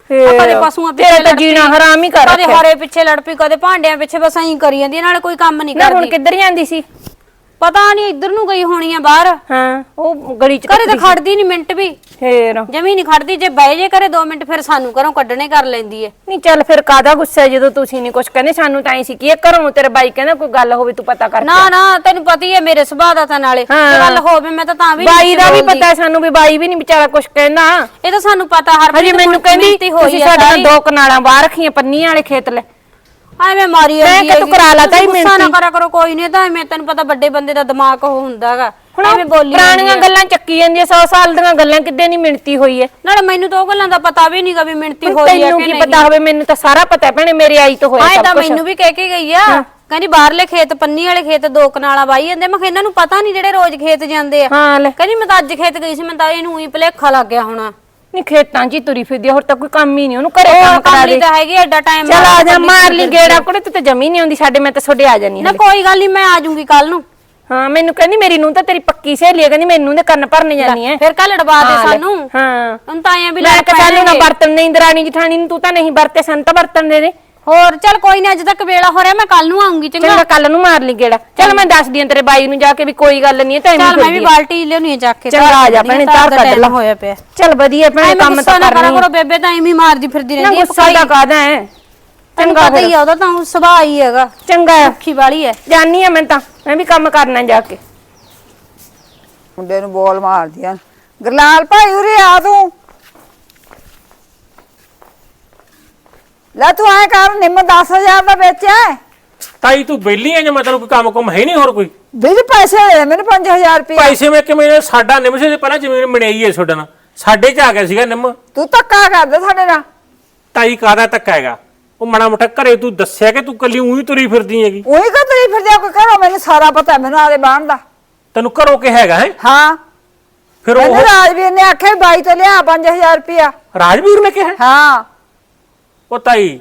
ਫੇਰ ਆ ਕਦੇ ਪਸ਼ੂਆਂ ਤੇਰਾ ਪਿੱਛੇ ਤਾਂ ਲੜ ਜੀਣਾ ਪਈ, ਹਰਾਮ ਹੀ ਕਰ ਕਦੇ ਰੱਖਿਆ। ਹਰੇ ਪਿੱਛੇ ਲੜ ਪਈ ਕਦੇ ਭਾਂਡਿਆਂ ਪਿੱਛੇ ਬਸ ਐਂ ਕਰੀ ਜਾਂਦੀ ਨਾਲੇ ਕੋਈ ਕੰਮ ਨਹੀਂ ਨਾ ਹੁਣ ਕਰਦੀ। ਕਿੱਧਰ ਜਾਂਦੀ ਸੀ? ਪਤਾ ਨਹੀਂ ਇੱਧਰ ਨੂੰ ਗਈ ਹੋਣੀ ਆ ਬਾਹਰ। ਹਾਂ। ਉਹ ਗਲੀ ਚ ਘਰੇ ਤਾਂ ਖੜਦੀ ਨਹੀਂ ਮਿੰਟ ਵੀ। ਫੇਰ। ਜਮੀ ਨਹੀਂ ਖੜਦੀ ਜੇ ਬਹਿ ਜੇ ਕਰੇ 2 ਮਿੰਟ ਫਿਰ ਸਾਨੂੰ ਘਰੋਂ ਕੱਢਣੇ ਕਰ ਲੈਂਦੀ ਏ। ਨਹੀਂ ਚੱਲ ਫਿਰ ਕਾਦਾ ਗੁੱਸਾ ਹੈ ਜਦੋਂ ਤੁਸੀਂ ਨਹੀਂ ਕੁਝ ਕਹਿੰਦੇ? ਸਾਨੂੰ ਤਾਂ ਐ ਸੀ ਕਿ ਇਹ ਘਰੋਂ ਤੇਰੇ ਬਾਈ ਕਹਿੰਦਾ ਕੋਈ ਗੱਲ ਹੋਵੇ ਤੂੰ ਪਤਾ ਕਰ ਨਾ ਨਾ ਤੈਨੂੰ ਪਤਾ ਹੀ ਹੈ ਮੇਰੇ ਸੁਭਾਅ ਦਾ ਤਾਂ ਨਾਲੇ। ਹਾਂ। ਗੱਲ ਹੋਵੇ ਮੈਂ ਤਾਂ ਤਾਂ ਵੀ ਬਾਈ ਦਾ ਵੀ ਬੋਲਦੀ। ਪਤਾ ਹੈ ਸਾਨੂੰ ਵੀ ਬਾਈ ਵੀ ਨਹੀਂ ਵਿਚਾਰਾ ਕੁਝ ਕਹਿੰਦਾ। ਇਹ ਤਾਂ ਸਾਨੂੰ ਪਤਾ ਹਰ ਹਜੇ ਮੈਨੂੰ ਕਹਿੰਦੀ ਤੁਸੀਂ ਸਾਡੇ ਨਾਲ ਦੋ ਕਨਾਲਾਂ ਬਾਹਰ ਰੱਖੀਆਂ ਪੰਨੀਆਂ ਵਾਲੇ ਖੇਤ ਲੈ। ਐਵੇਂ ਮਾਰੀ ਮੈਂ ਤੂੰ ਕਰਾ ਲਾ ਤਾਈ ਗੁੱਸਾ ਨਾ ਮਿਹਨਤੀ। ਕਰਾ ਕਰੋ ਕੋਈ ਨਹੀਂ ਤਾਂ ਐਵੇਂ ਤੈਨੂੰ ਪਤਾ ਵੱਡੇ ਬੰਦੇ ਦਾ ਦਿਮਾਗ ਉਹ ਹੁੰਦਾਗਾ ਹੁਣ ਐਵੇਂ ਬੋਲੀ ਪੁਰਾਣੀਆਂ। ਗੱਲਾਂ ਚੱਕੀ ਜਾਂਦੀਆਂ 100 ਸਾਲ ਦੀਆਂ ਗੱਲਾਂ ਕਿੱਦੇ ਨਹੀਂ ਮਿਣਤੀ ਹੋਈ ਹੈ। ਨਾਲੇ ਮੈਨੂੰ ਤਾਂ ਉਹ ਗੱਲਾਂ ਦਾ ਪਤਾ ਵੀ ਨਹੀਂਗਾ ਵੀ ਹੁਣ ਹੋਈ ਆ ਤੈਨੂੰ ਕਿ ਕੀ ਨਹੀਂ। ਪਤਾ ਹੋਵੇ ਮੈਨੂੰ ਤਾਂ ਸਾਰਾ ਪਤਾ ਹੈ ਭੈਣੇ ਮੇਰੀ ਆਈ ਤੋਂ ਹੋਇਆ ਆਏ ਸਭ ਤਾਂ ਕੁਝ ਮੈਨੂੰ ਵੀ ਕਹਿ ਕੇ ਗਈ ਆ ਕਹਿੰਦੀ ਬਾਹਰਲੇ ਖੇਤ ਪੰਨੀ ਵਾਲੇ ਖੇਤ ਦੋ ਕਨਾਲਾਂ ਵਾਈ ਜਾਂਦੇ ਮੈਂ ਕਿਹਾ ਇਹਨਾਂ ਨੂੰ ਪਤਾ ਨਹੀਂ ਜਿਹੜੇ ਰੋਜ਼ ਖੇਤ ਜਾਂਦੇ ਆ। ਹਾਂ ਲੈ। ਕਹਿੰਦੀ ਮੈਂ ਤਾਂ ਅੱਜ ਖੇਤ ਗਈ ਸੀ ਮੈਂ ਤਾਂ ਇਹਨੂੰ ਹੀ ਭਲੇਖਾ ਲੱਗ ਗਿਆ ਹੋਣਾ। ਨਹੀਂ ਖੇਤਾਂ 'ਚ ਹੀ ਤੁਰੀ ਫਿਰਦੀ ਆ, ਹੋਰ ਤਾਂ ਕੋਈ ਕੰਮ ਹੀ ਨਹੀਂ ਉਹਨੂੰ ਘਰੇ ਕੰਮ ਉਹ ਕਰਾ ਕੰਮ ਦੇ। ਨਹੀਂ ਤਾਂ ਹੈਗੀ ਐਡਾ ਟਾਈਮ ਚਲ ਆ ਜਾ ਮਾਰ ਲਈ ਗੇੜਾ ਕੁੜੇ ਤੂੰ ਤਾਂ ਜਮੀ ਨਹੀਂ ਆਉਂਦੀ ਸਾਡੇ ਮੈਂ ਤਾਂ ਛੋਡੇ ਆ ਜਾਨੀ ਨਾ ਕੋਈ ਗੱਲ ਨਹੀਂ ਮੈਂ ਆ ਜਾਊਂਗੀ ਕੱਲ ਨੂੰ। ਹਾਂ ਮੈਨੂੰ ਕਹਿੰਦੀ ਮੇਰੀ ਨੂੰ ਤਾਂ ਤੇਰੀ ਪੱਕੀ ਸਹੇਲੀ ਹੈ ਕਹਿੰਦੀ ਮੈਨੂੰ ਦੇ ਕੰਨ ਭਰਨ ਜਾਨੀ ਹੈ ਫਿਰ ਕੱਲ ਲੜਵਾ ਦੇ। ਸਾਨੂੰ। ਹਾਂ। ਹੁਣ ਤਾਂ ਐਂ ਵੀ ਮੈਂ ਲੜ ਕਿ ਸਾਨੂੰ ਨਾ ਪੈਣਗੇ। ਬਰਤਨ ਨਹੀਂ ਦਰਾਣੀ ਜਠਾਣੀ ਨੂੰ ਤੂੰ ਤਾਂ ਨਹੀਂ ਵਰਤੇ ਸਾਨੂੰ ਤਾਂ ਬਰਤਨ ਦੇ ਦੇ। ਹੋਰ ਚੱਲ ਕੋਈ ਨਹੀਂ ਅੱਜ ਤੱਕ ਵੇਲਾ ਹੋ ਰਿਹਾ ਮੈਂ ਕੱਲ ਨੂੰ ਆਉਂਗੀ ਚੰਗਾ? ਚੰਗਾ ਕੱਲ ਨੂੰ ਮਾਰ ਲਈ ਗੇੜਾ। ਚਲ ਮੈਂ ਦੱਸਦੀ ਆਂ ਤੇਰੇ ਬਾਈ ਨੂੰ ਜਾ ਕੇ ਵੀ ਕੋਈ ਗੱਲ ਨਹੀਂ ਟਾਈਮ ਚੱਲ ਮੈਂ ਵੀ ਬਾਲਟੀ ਲਿਆਉਣੀ ਆ ਚੱਕ ਕੇ ਚੰਗਾ ਆ ਜਾ ਭੈਣੇ, ਤਾਰ ਕੱਢ ਲਾ। ਹੋਇਆ ਪਿਆ। ਚਲ ਵਧੀਆ ਭੈਣੇ ਕੰਮ ਤਾਂ ਨਾ ਕਰਾ ਕਰਨੀ ਕਰੋ ਬੇਬੇ ਤਾਂ ਐਵੇਂ ਹੀ ਮਾਰਦੀ ਫਿਰਦੀ ਨਾ ਰਹਿੰਦੀ ਹੈ ਗੁੱਸਾ ਦਾ ਕਾਦਾ ਹੈ ਚੰਗਾ ਪਤਾ ਹੀ ਆ ਉਹਦਾ ਤਾਂ ਸੁਭਾਅ ਹੀ ਹੈਗਾ। ਚੰਗਾ ਆ। ਅੱਖੀ ਵਾਲੀ ਹੈ ਜਾਨੀ ਆ ਮੈਂ ਤਾਂ ਮੈਂ ਵੀ ਕੰਮ ਕਰਨਾ ਜਾ ਕੇ। ਮੁੰਡੇ ਨੂੰ ਬੋਲ ਮਾਰਦੀਆਂ ਗਰਲਾਲ ਭਾਈ ਉਰੇ ਆ ਤੂੰ। ਲੈ ਤੂੰ ਐ ਕਰ ਨਿੰਮ 10000 ਦਾ ਵੇਚਿਆ ਹੈ। ਤਾਈ ਤੂੰ ਬੇਲੀ ਐ ਜੇ ਮੈਂ ਤੈਨੂੰ ਕੋਈ ਕੰਮ ਕੁਮ ਹੈ ਨਹੀਂ ਹੋਰ ਕੋਈ? ਵੀਰ ਪੈਸੇ ਦੇ ਮੈਨੂੰ 5000 ਰੁਪਏ ਪੈਸੇ ਮੈਂ ਕਿਵੇਂ ਨੇ ਸਾਡਾ ਨਿੰਮ ਸੀ ਪਹਿਲਾਂ ਜ਼ਮੀਨ ਮਣਾਈ ਹੈ ਤੁਹਾਡੇ ਨਾਲ। ਸਾਡੇ ਚ ਆ ਗਿਆ ਸੀਗਾ ਨਿੰਮ। ਤੂੰ ਧੱਕਾ ਕਰਦਾ ਸਾਡੇ ਨਾਲ। ਤਾਈ ਕਾਦਾ ਧੱਕਾ ਹੈਗਾ? ਉਹ ਮਾੜਾ ਮੋਟਾ ਘਰੇ ਤੂੰ ਦੱਸਿਆ ਕਿ ਤੂੰ ਕੱਲੀ ਉਹੀ ਤੁਰੀ ਫਿਰਦੀ ਹੈਗੀ? ਉਹੀ ਕਾ ਤਰੀ ਫਿਰਦੇ ਕੋਈ ਕਰੋ ਮੈਨੂੰ ਸਾਰਾ ਪਤਾ ਹੈ ਮੈਨੂੰ ਆਲੇ ਬਾਣ ਦਾ। ਤੈਨੂੰ ਘਰੋਂ ਕਿ ਹੈਗਾ ਹੈ? ਹਾਂ। ਫਿਰ ਉਹ ਰਾਜਵੀਰ ਨੇ ਆਖਿਆ ਵੀ ਬਾਈ ਤੋਂ ਲਿਆ 5000 ਰੁਪਇਆ ਰਾਜਵੀਰ ਨੇ ਕਿਹਾ? ਹਾਂ। ਉਹ ਤਾਈ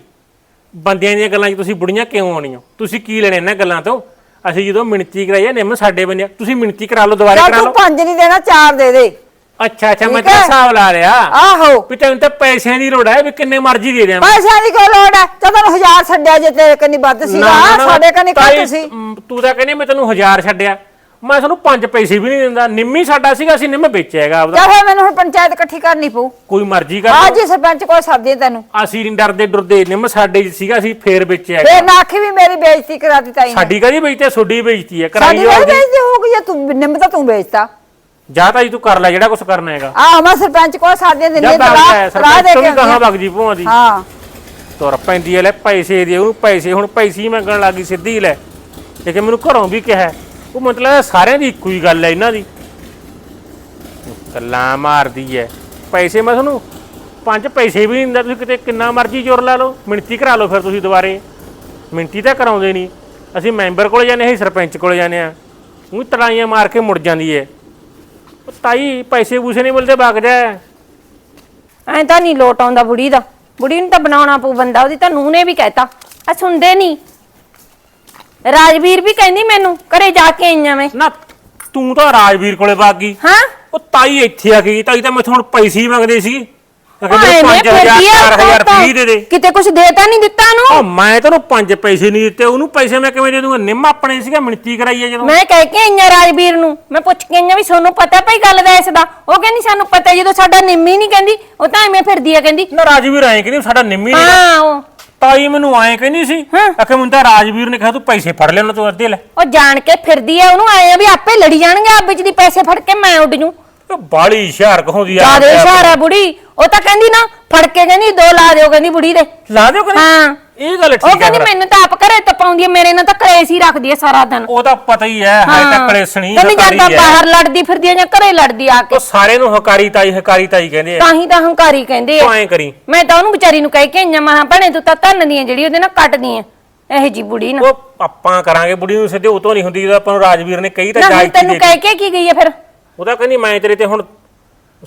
ਬੰਦਿਆਂ ਦੀਆਂ ਗੱਲਾਂ 'ਚ ਤੁਸੀਂ ਬੁੜੀਆਂ ਕਿਉਂ ਆਉਣੀਆਂ? ਤੁਸੀਂ ਕੀ ਲੈਣੇ ਇਹਨਾਂ ਗੱਲਾਂ ਤੋਂ? ਅਸੀਂ ਜਦੋਂ ਮਿਣਤੀ ਕਰਾਈ ਆ ਨਿੰਮ ਸਾਡੇ ਬੰਨਿਆ ਤੁਸੀਂ ਮਿਣਤੀ ਕਰਾ ਲਓ ਦੁਬਾਰਾ ਚੱਲ ਕਰਾ ਤੂੰ ਲਓ। ਪੰਜ ਨਹੀਂ ਦੇਣਾ ਚਾਰ ਦੇ ਦੇ। ਅੱਛਾ ਅੱਛਾ ਮੈਂ ਠੀਕ ਤਾਂ ਹੈ। ਹਿਸਾਬ ਲਾ ਲਿਆ ਆਹੋ। ਵੀ ਤੈਨੂੰ ਤਾਂ ਪੈਸਿਆਂ ਦੀ ਲੋੜ ਹੈ ਵੀ ਕਿੰਨੇ ਮਰਜ਼ੀ ਦੇ ਦਿਆਂ ਪੈਸਿਆਂ ਦੀ ਕੋਈ ਲੋੜ ਹੈ? ਤੈਨੂੰ ਹਜ਼ਾਰ ਛੱਡਿਆ ਜੇ ਤੇਰੇ ਕੰਨੀ ਵੱਧ ਸੀਗਾ। ਸਾਡੇ ਕੰਨੀ ਘੱਟ ਸੀ। ਤੂੰ ਤਾਂ ਕਹਿੰਦੀ ਮੈਂ ਤੈਨੂੰ ਹਜ਼ਾਰ ਛੱਡਿਆ। ਮੈਂ ਤੁਹਾਨੂੰ ਪੰਜ ਪੈਸੇ ਵੀ ਨਹੀਂ ਦਿੰਦਾ ਨਿੰਮੀ ਸਾਡਾ ਸੀਗਾ ਅਸੀਂ ਨਿੰਮ ਵੇਚਿਆ ਹੈਗਾ ਆਪਦਾ। ਫਿਰ ਮੈਨੂੰ ਹੁਣ ਪੰਚਾਇਤ ਇਕੱਠੀ ਕਰਨੀ ਪਊ। ਕੋਈ ਮਰਜ਼ੀ ਕਰ ਆ ਲਓ। ਜੀ ਸਰਪੰਚ ਕੋਲ ਸੱਦੇ ਤੈਨੂੰ। ਅਸੀਂ ਨਹੀਂ ਡਰਦੇ ਡਰਦੇ। ਨਿੰਮ ਸਾਡੇ 'ਚ ਸੀਗਾ ਅਸੀਂ ਫੇਰ ਵੇਚਿਆ ਹੈਗਾ। ਫੇਰ ਨਾ ਆਖੀ ਵੀ ਮੇਰੀ ਬੇਇੱਜ਼ਤੀ ਕਰਾਤੀ ਤਾਈ ਨੇ ਸਾਡੀ ਕਦੀ ਵੇਚਤੇ ਤੁਹਾਡੀ ਵੇਚਤੀ ਹੈ। ਕਰਾਈ ਸਾਡੀ ਮੇਰੀ। ਬੇਇੱਜ਼ਤੀ ਹੋ ਗਈ ਜੇ ਤੂੰ ਨਿੰਮ ਤਾਂ ਤੂੰ ਵੇਚਤਾ। ਜਾ ਤਾਈ ਤੂੰ ਕਰ ਲੈ ਜਿਹੜਾ ਕੁਝ ਕਰਨਾ ਹੈਗਾ। ਆਹ ਮੈਂ ਸਰਪੰਚ ਕੋਲ ਸਾਦੇ ਦਿੰਦੇ ਜਾ ਸਰਪੰਚ ਦੇ ਤੋਂ ਕੇ ਵੀ ਕਹਾਂ ਆਉਂਦੀ ਵਗ ਜੀ ਭੂਆ ਦੀ। ਹਾਂ। ਤੁਰ ਪੈਂਦੀ ਐ ਲੈ ਪੈਸੇ ਦੇ ਉਹਨੂੰ ਪੈਸੇ। ਹੁਣ ਪੈਸੇ ਹੀ ਮੰਗਣ ਲੱਗੀ ਸਿੱਧੀ ਲੈ। ਲੇਕਿਨ ਮੈਨੂੰ ਘਰੋਂ ਵੀ ਕਿਹਾ ਉਹ ਮਤਲਬ ਸਾਰਿਆਂ ਦੀ ਇੱਕੋ ਹੀ ਗੱਲ ਹੈ ਇਹਨਾਂ ਦੀ। ਗੱਲਾਂ ਮਾਰਦੀ ਐ ਪੈਸੇ ਮੈਂ ਤੁਹਾਨੂੰ, ਪੰਜ ਪੈਸੇ ਵੀ ਨਹੀਂ ਦਿੰਦਾ, ਤੁਸੀਂ ਕਿਤੇ ਕਿੰਨਾ ਮਰਜ਼ੀ ਜ਼ੋਰ ਲਾ ਲਓ, ਮਿਣਤੀ ਕਰਾ ਲਓ ਫਿਰ ਤੁਸੀਂ ਦੁਬਾਰੇ। ਮਿਣਤੀ ਤਾਂ ਕਰਾਉਂਦੇ ਨਹੀਂ। ਅਸੀਂ ਮੈਂਬਰ ਕੋਲ ਜਾਂਦੇ ਅਸੀਂ ਸਰਪੰਚ ਕੋਲ ਜਾਂਦੇ ਆ ਉਹ ਤੜਾਈਆਂ ਮਾਰ ਕੇ ਮੁੜ ਜਾਂਦੀ ਹੈ। ਉਹ ਤਾਈ, ਪੈਸੇ ਪੂਸੇ ਨਹੀਂ ਮਿਲਦੇ, ਵਗ ਜਾ। ਐਂ ਤਾਂ ਨਹੀਂ ਲੋਟ ਆਉਂਦਾ ਬੁੜੀ ਦਾ। ਬੁੜੀ ਨੂੰ ਤਾਂ ਬਣਾਉਣਾ ਪਊ ਬੰਦਾ, ਉਹਦੀ ਤਾਂ ਨੂੰਹ ਨੇ ਵੀ ਕਹਿਤਾ। ਆ ਸੁਣਦੇ ਨਹੀਂ। ਰਾਜਵੀਰ ਵੀ ਕਹਿੰਦੀ ਮੈਨੂੰ ਘਰੇ ਜਾ ਕੇ ਆਈਆਂ ਮੈਂ। ਨਾ ਤੂੰ ਤਾਂ ਰਾਜਵੀਰ ਕੋਲੇ ਵਗ ਗਈ। ਹਾਂ? ਉਹ ਤਾਈ ਇੱਥੇ ਆ ਗਈ ਤਾਈ ਤਾਂ ਮੈਥੋਂ ਹੁਣ ਪੈਸੇ ਹੀ ਮੰਗਦੇ ਸੀ ਉਹ ਅਗੇ ਐਵੇਂ 5000 ਫਿਰਦੀ ਆ, 4000 ਉਹ ਤਾਂ ਫ੍ਰੀ ਦੇ ਦੇ। ਕਿਤੇ ਕੁਝ ਦੇਤਾ ਨਹੀਂ ਦਿੱਤਾ ਉਹ ਨੂੰ ਮੈਂ ਤੈਨੂੰ ਪੰਜ ਪੈਸੇ ਨਹੀਂ ਦਿੱਤੇ ਉਹਨੂੰ ਪੈਸੇ ਮੈਂ ਕਿਵੇਂ ਦੇ ਦੂੰਗਾ? ਨਿੰਮ ਆਪਣੇ ਸੀਗਾ ਮਿਣਤੀ ਕਰਾਈ ਹੈ ਜਦੋਂ। ਮੈਂ ਕਹਿ ਕੇ ਆਈਆਂ ਰਾਜਵੀਰ ਨੂੰ ਮੈਂ ਪੁੱਛ ਕੇ ਆਈਆਂ ਵੀ ਤੁਹਾਨੂੰ ਪਤਾ ਭਈ ਗੱਲ ਦਾ ਇਸ ਦਾ? ਉਹ ਕਹਿੰਦੀ ਸਾਨੂੰ ਪਤਾ ਜਦੋਂ ਸਾਡਾ ਨਿੰਮੀ ਨਹੀਂ ਕਹਿੰਦੀ ਉਹ ਤਾਂ ਐਵੇਂ ਫਿਰਦੀ ਆ ਕਹਿੰਦੀ। ਨਾ ਰਾਜਵੀਰ ਆਏ ਕਹਿੰਦੀ ਸਾਡਾ ਨਿੰਮੀ ਨਹੀਂ ਹਾਂ ਉਹ ਤਾਈ ਮੈਨੂੰ ਆਏ ਕਹਿੰਦੀ ਸੀ ਹਾਂ। ਆਖੇ ਮੈਨੂੰ ਤਾਂ ਰਾਜਵੀਰ ਨੇ ਕਿਹਾ ਤੂੰ ਪੈਸੇ ਫੜ ਲੈਣਾ ਤੂੰ ਅੱਧੇ ਲੈ। ਉਹ ਜਾਣ ਕੇ ਫਿਰਦੀ ਆ ਉਹਨੂੰ ਆਏ ਆ ਵੀ ਆਪੇ ਲੜੀ ਜਾਣਗੇ ਆਪ ਵਿੱਚ ਦੀ ਪੈਸੇ ਫੜ ਕੇ ਮੈਂ ਉੱਡ ਜੂ। ਉਹ ਬਾਲੀ ਹੁਸ਼ਿਆਰ ਕਹੋਂਦੀ ਆ ਜਿਆਦੇ ਇਸ਼ਾਰਾ ਬੁੜੀ ਉਹ ਤਾਂ ਕਹਿੰਦੀ ਨਾ ਫੜ ਕੇ ਕਹਿੰਦੀ ਦੋ ਲਾ ਦਿਓ ਕਹਿੰਦੀ ਬੁੜੀ ਦੇ। ਲਾ ਦਿਓ ਕਰੇ ਹਾਂ। ਇਹ ਗੱਲ ਉਹ ਠੀਕ ਹੈ ਕਹਿੰਦੀ ਫਿਰ। ਮੈਨੂੰ ਤਾਂ ਆਪ ਘਰੇ ਤਪਾਉਂਦੀ ਆ ਮੇਰੇ ਨਾਲ ਤਾਂ ਕਲੇਸ਼ ਹੀ ਰੱਖਦੀ ਆ ਸਾਰਾ ਦਿਨ। ਉਹ ਤਾਂ ਪਤਾ ਹੀ ਹੈ ਹਾਏ ਤਾਂ ਹਾਂ। ਕਲੇਸਣੀ ਕਹਿੰਦੀ ਜਾਂ ਹਕਾਰੀ ਤਾਂ ਹੈ। ਬਾਹਰ ਲੜਦੀ ਫਿਰਦੀ ਆ ਜਾਂ ਘਰੇ ਲੜਦੀ ਆ ਕੇ। ਉਹ ਸਾਰੇ ਨੂੰ ਹਕਾਰੀ ਤਾਈ ਹਕਾਰੀ ਤਾਈ ਕਹਿੰਦੇ ਆ। ਤਾਂ ਹੀ ਤਾਂ ਹੰਕਾਰੀ ਕਹਿੰਦੇ ਤੂੰ ਆ ਐਂ ਕਰੀ। ਮੈਂ ਤਾਂ ਉਹਨੂੰ ਵਿਚਾਰੀ ਨੂੰ ਕਹਿ ਕੇ ਆਈਆਂ ਮਾਂ ਭੈਣੇ ਤੂੰ ਤਾਂ ਧੰਨ ਦੀ ਆ ਜਿਹੜੀ ਉਹਦੇ ਨਾਲ ਕੱਟਦੀ ਆ ਇਹ ਜੀ ਬੁੜੀ ਨਾ। ਉਹ ਆਪਾਂ ਕਰਾਂਗੇ ਬੁੜੀ ਨੂੰ ਸਿੱਧੇ ਉਹ ਤੋਂ ਨਹੀਂ ਹੁੰਦੀ ਜਦੋਂ ਆਪਾਂ ਨੂੰ ਰਾਜਵੀਰ ਨੇ ਕਹੀ ਤਾਂ ਨਾ ਹੁਣ ਜਾਇਜ਼ ਤੈਨੂੰ ਕਹਿ ਕੇ ਕੀ ਗਈ ਆ ਫਿਰ? ਉਹਦਾ ਕਹਿੰਦੀ ਮੈਂ ਤੇਰੇ ਤੇ ਹੁਣ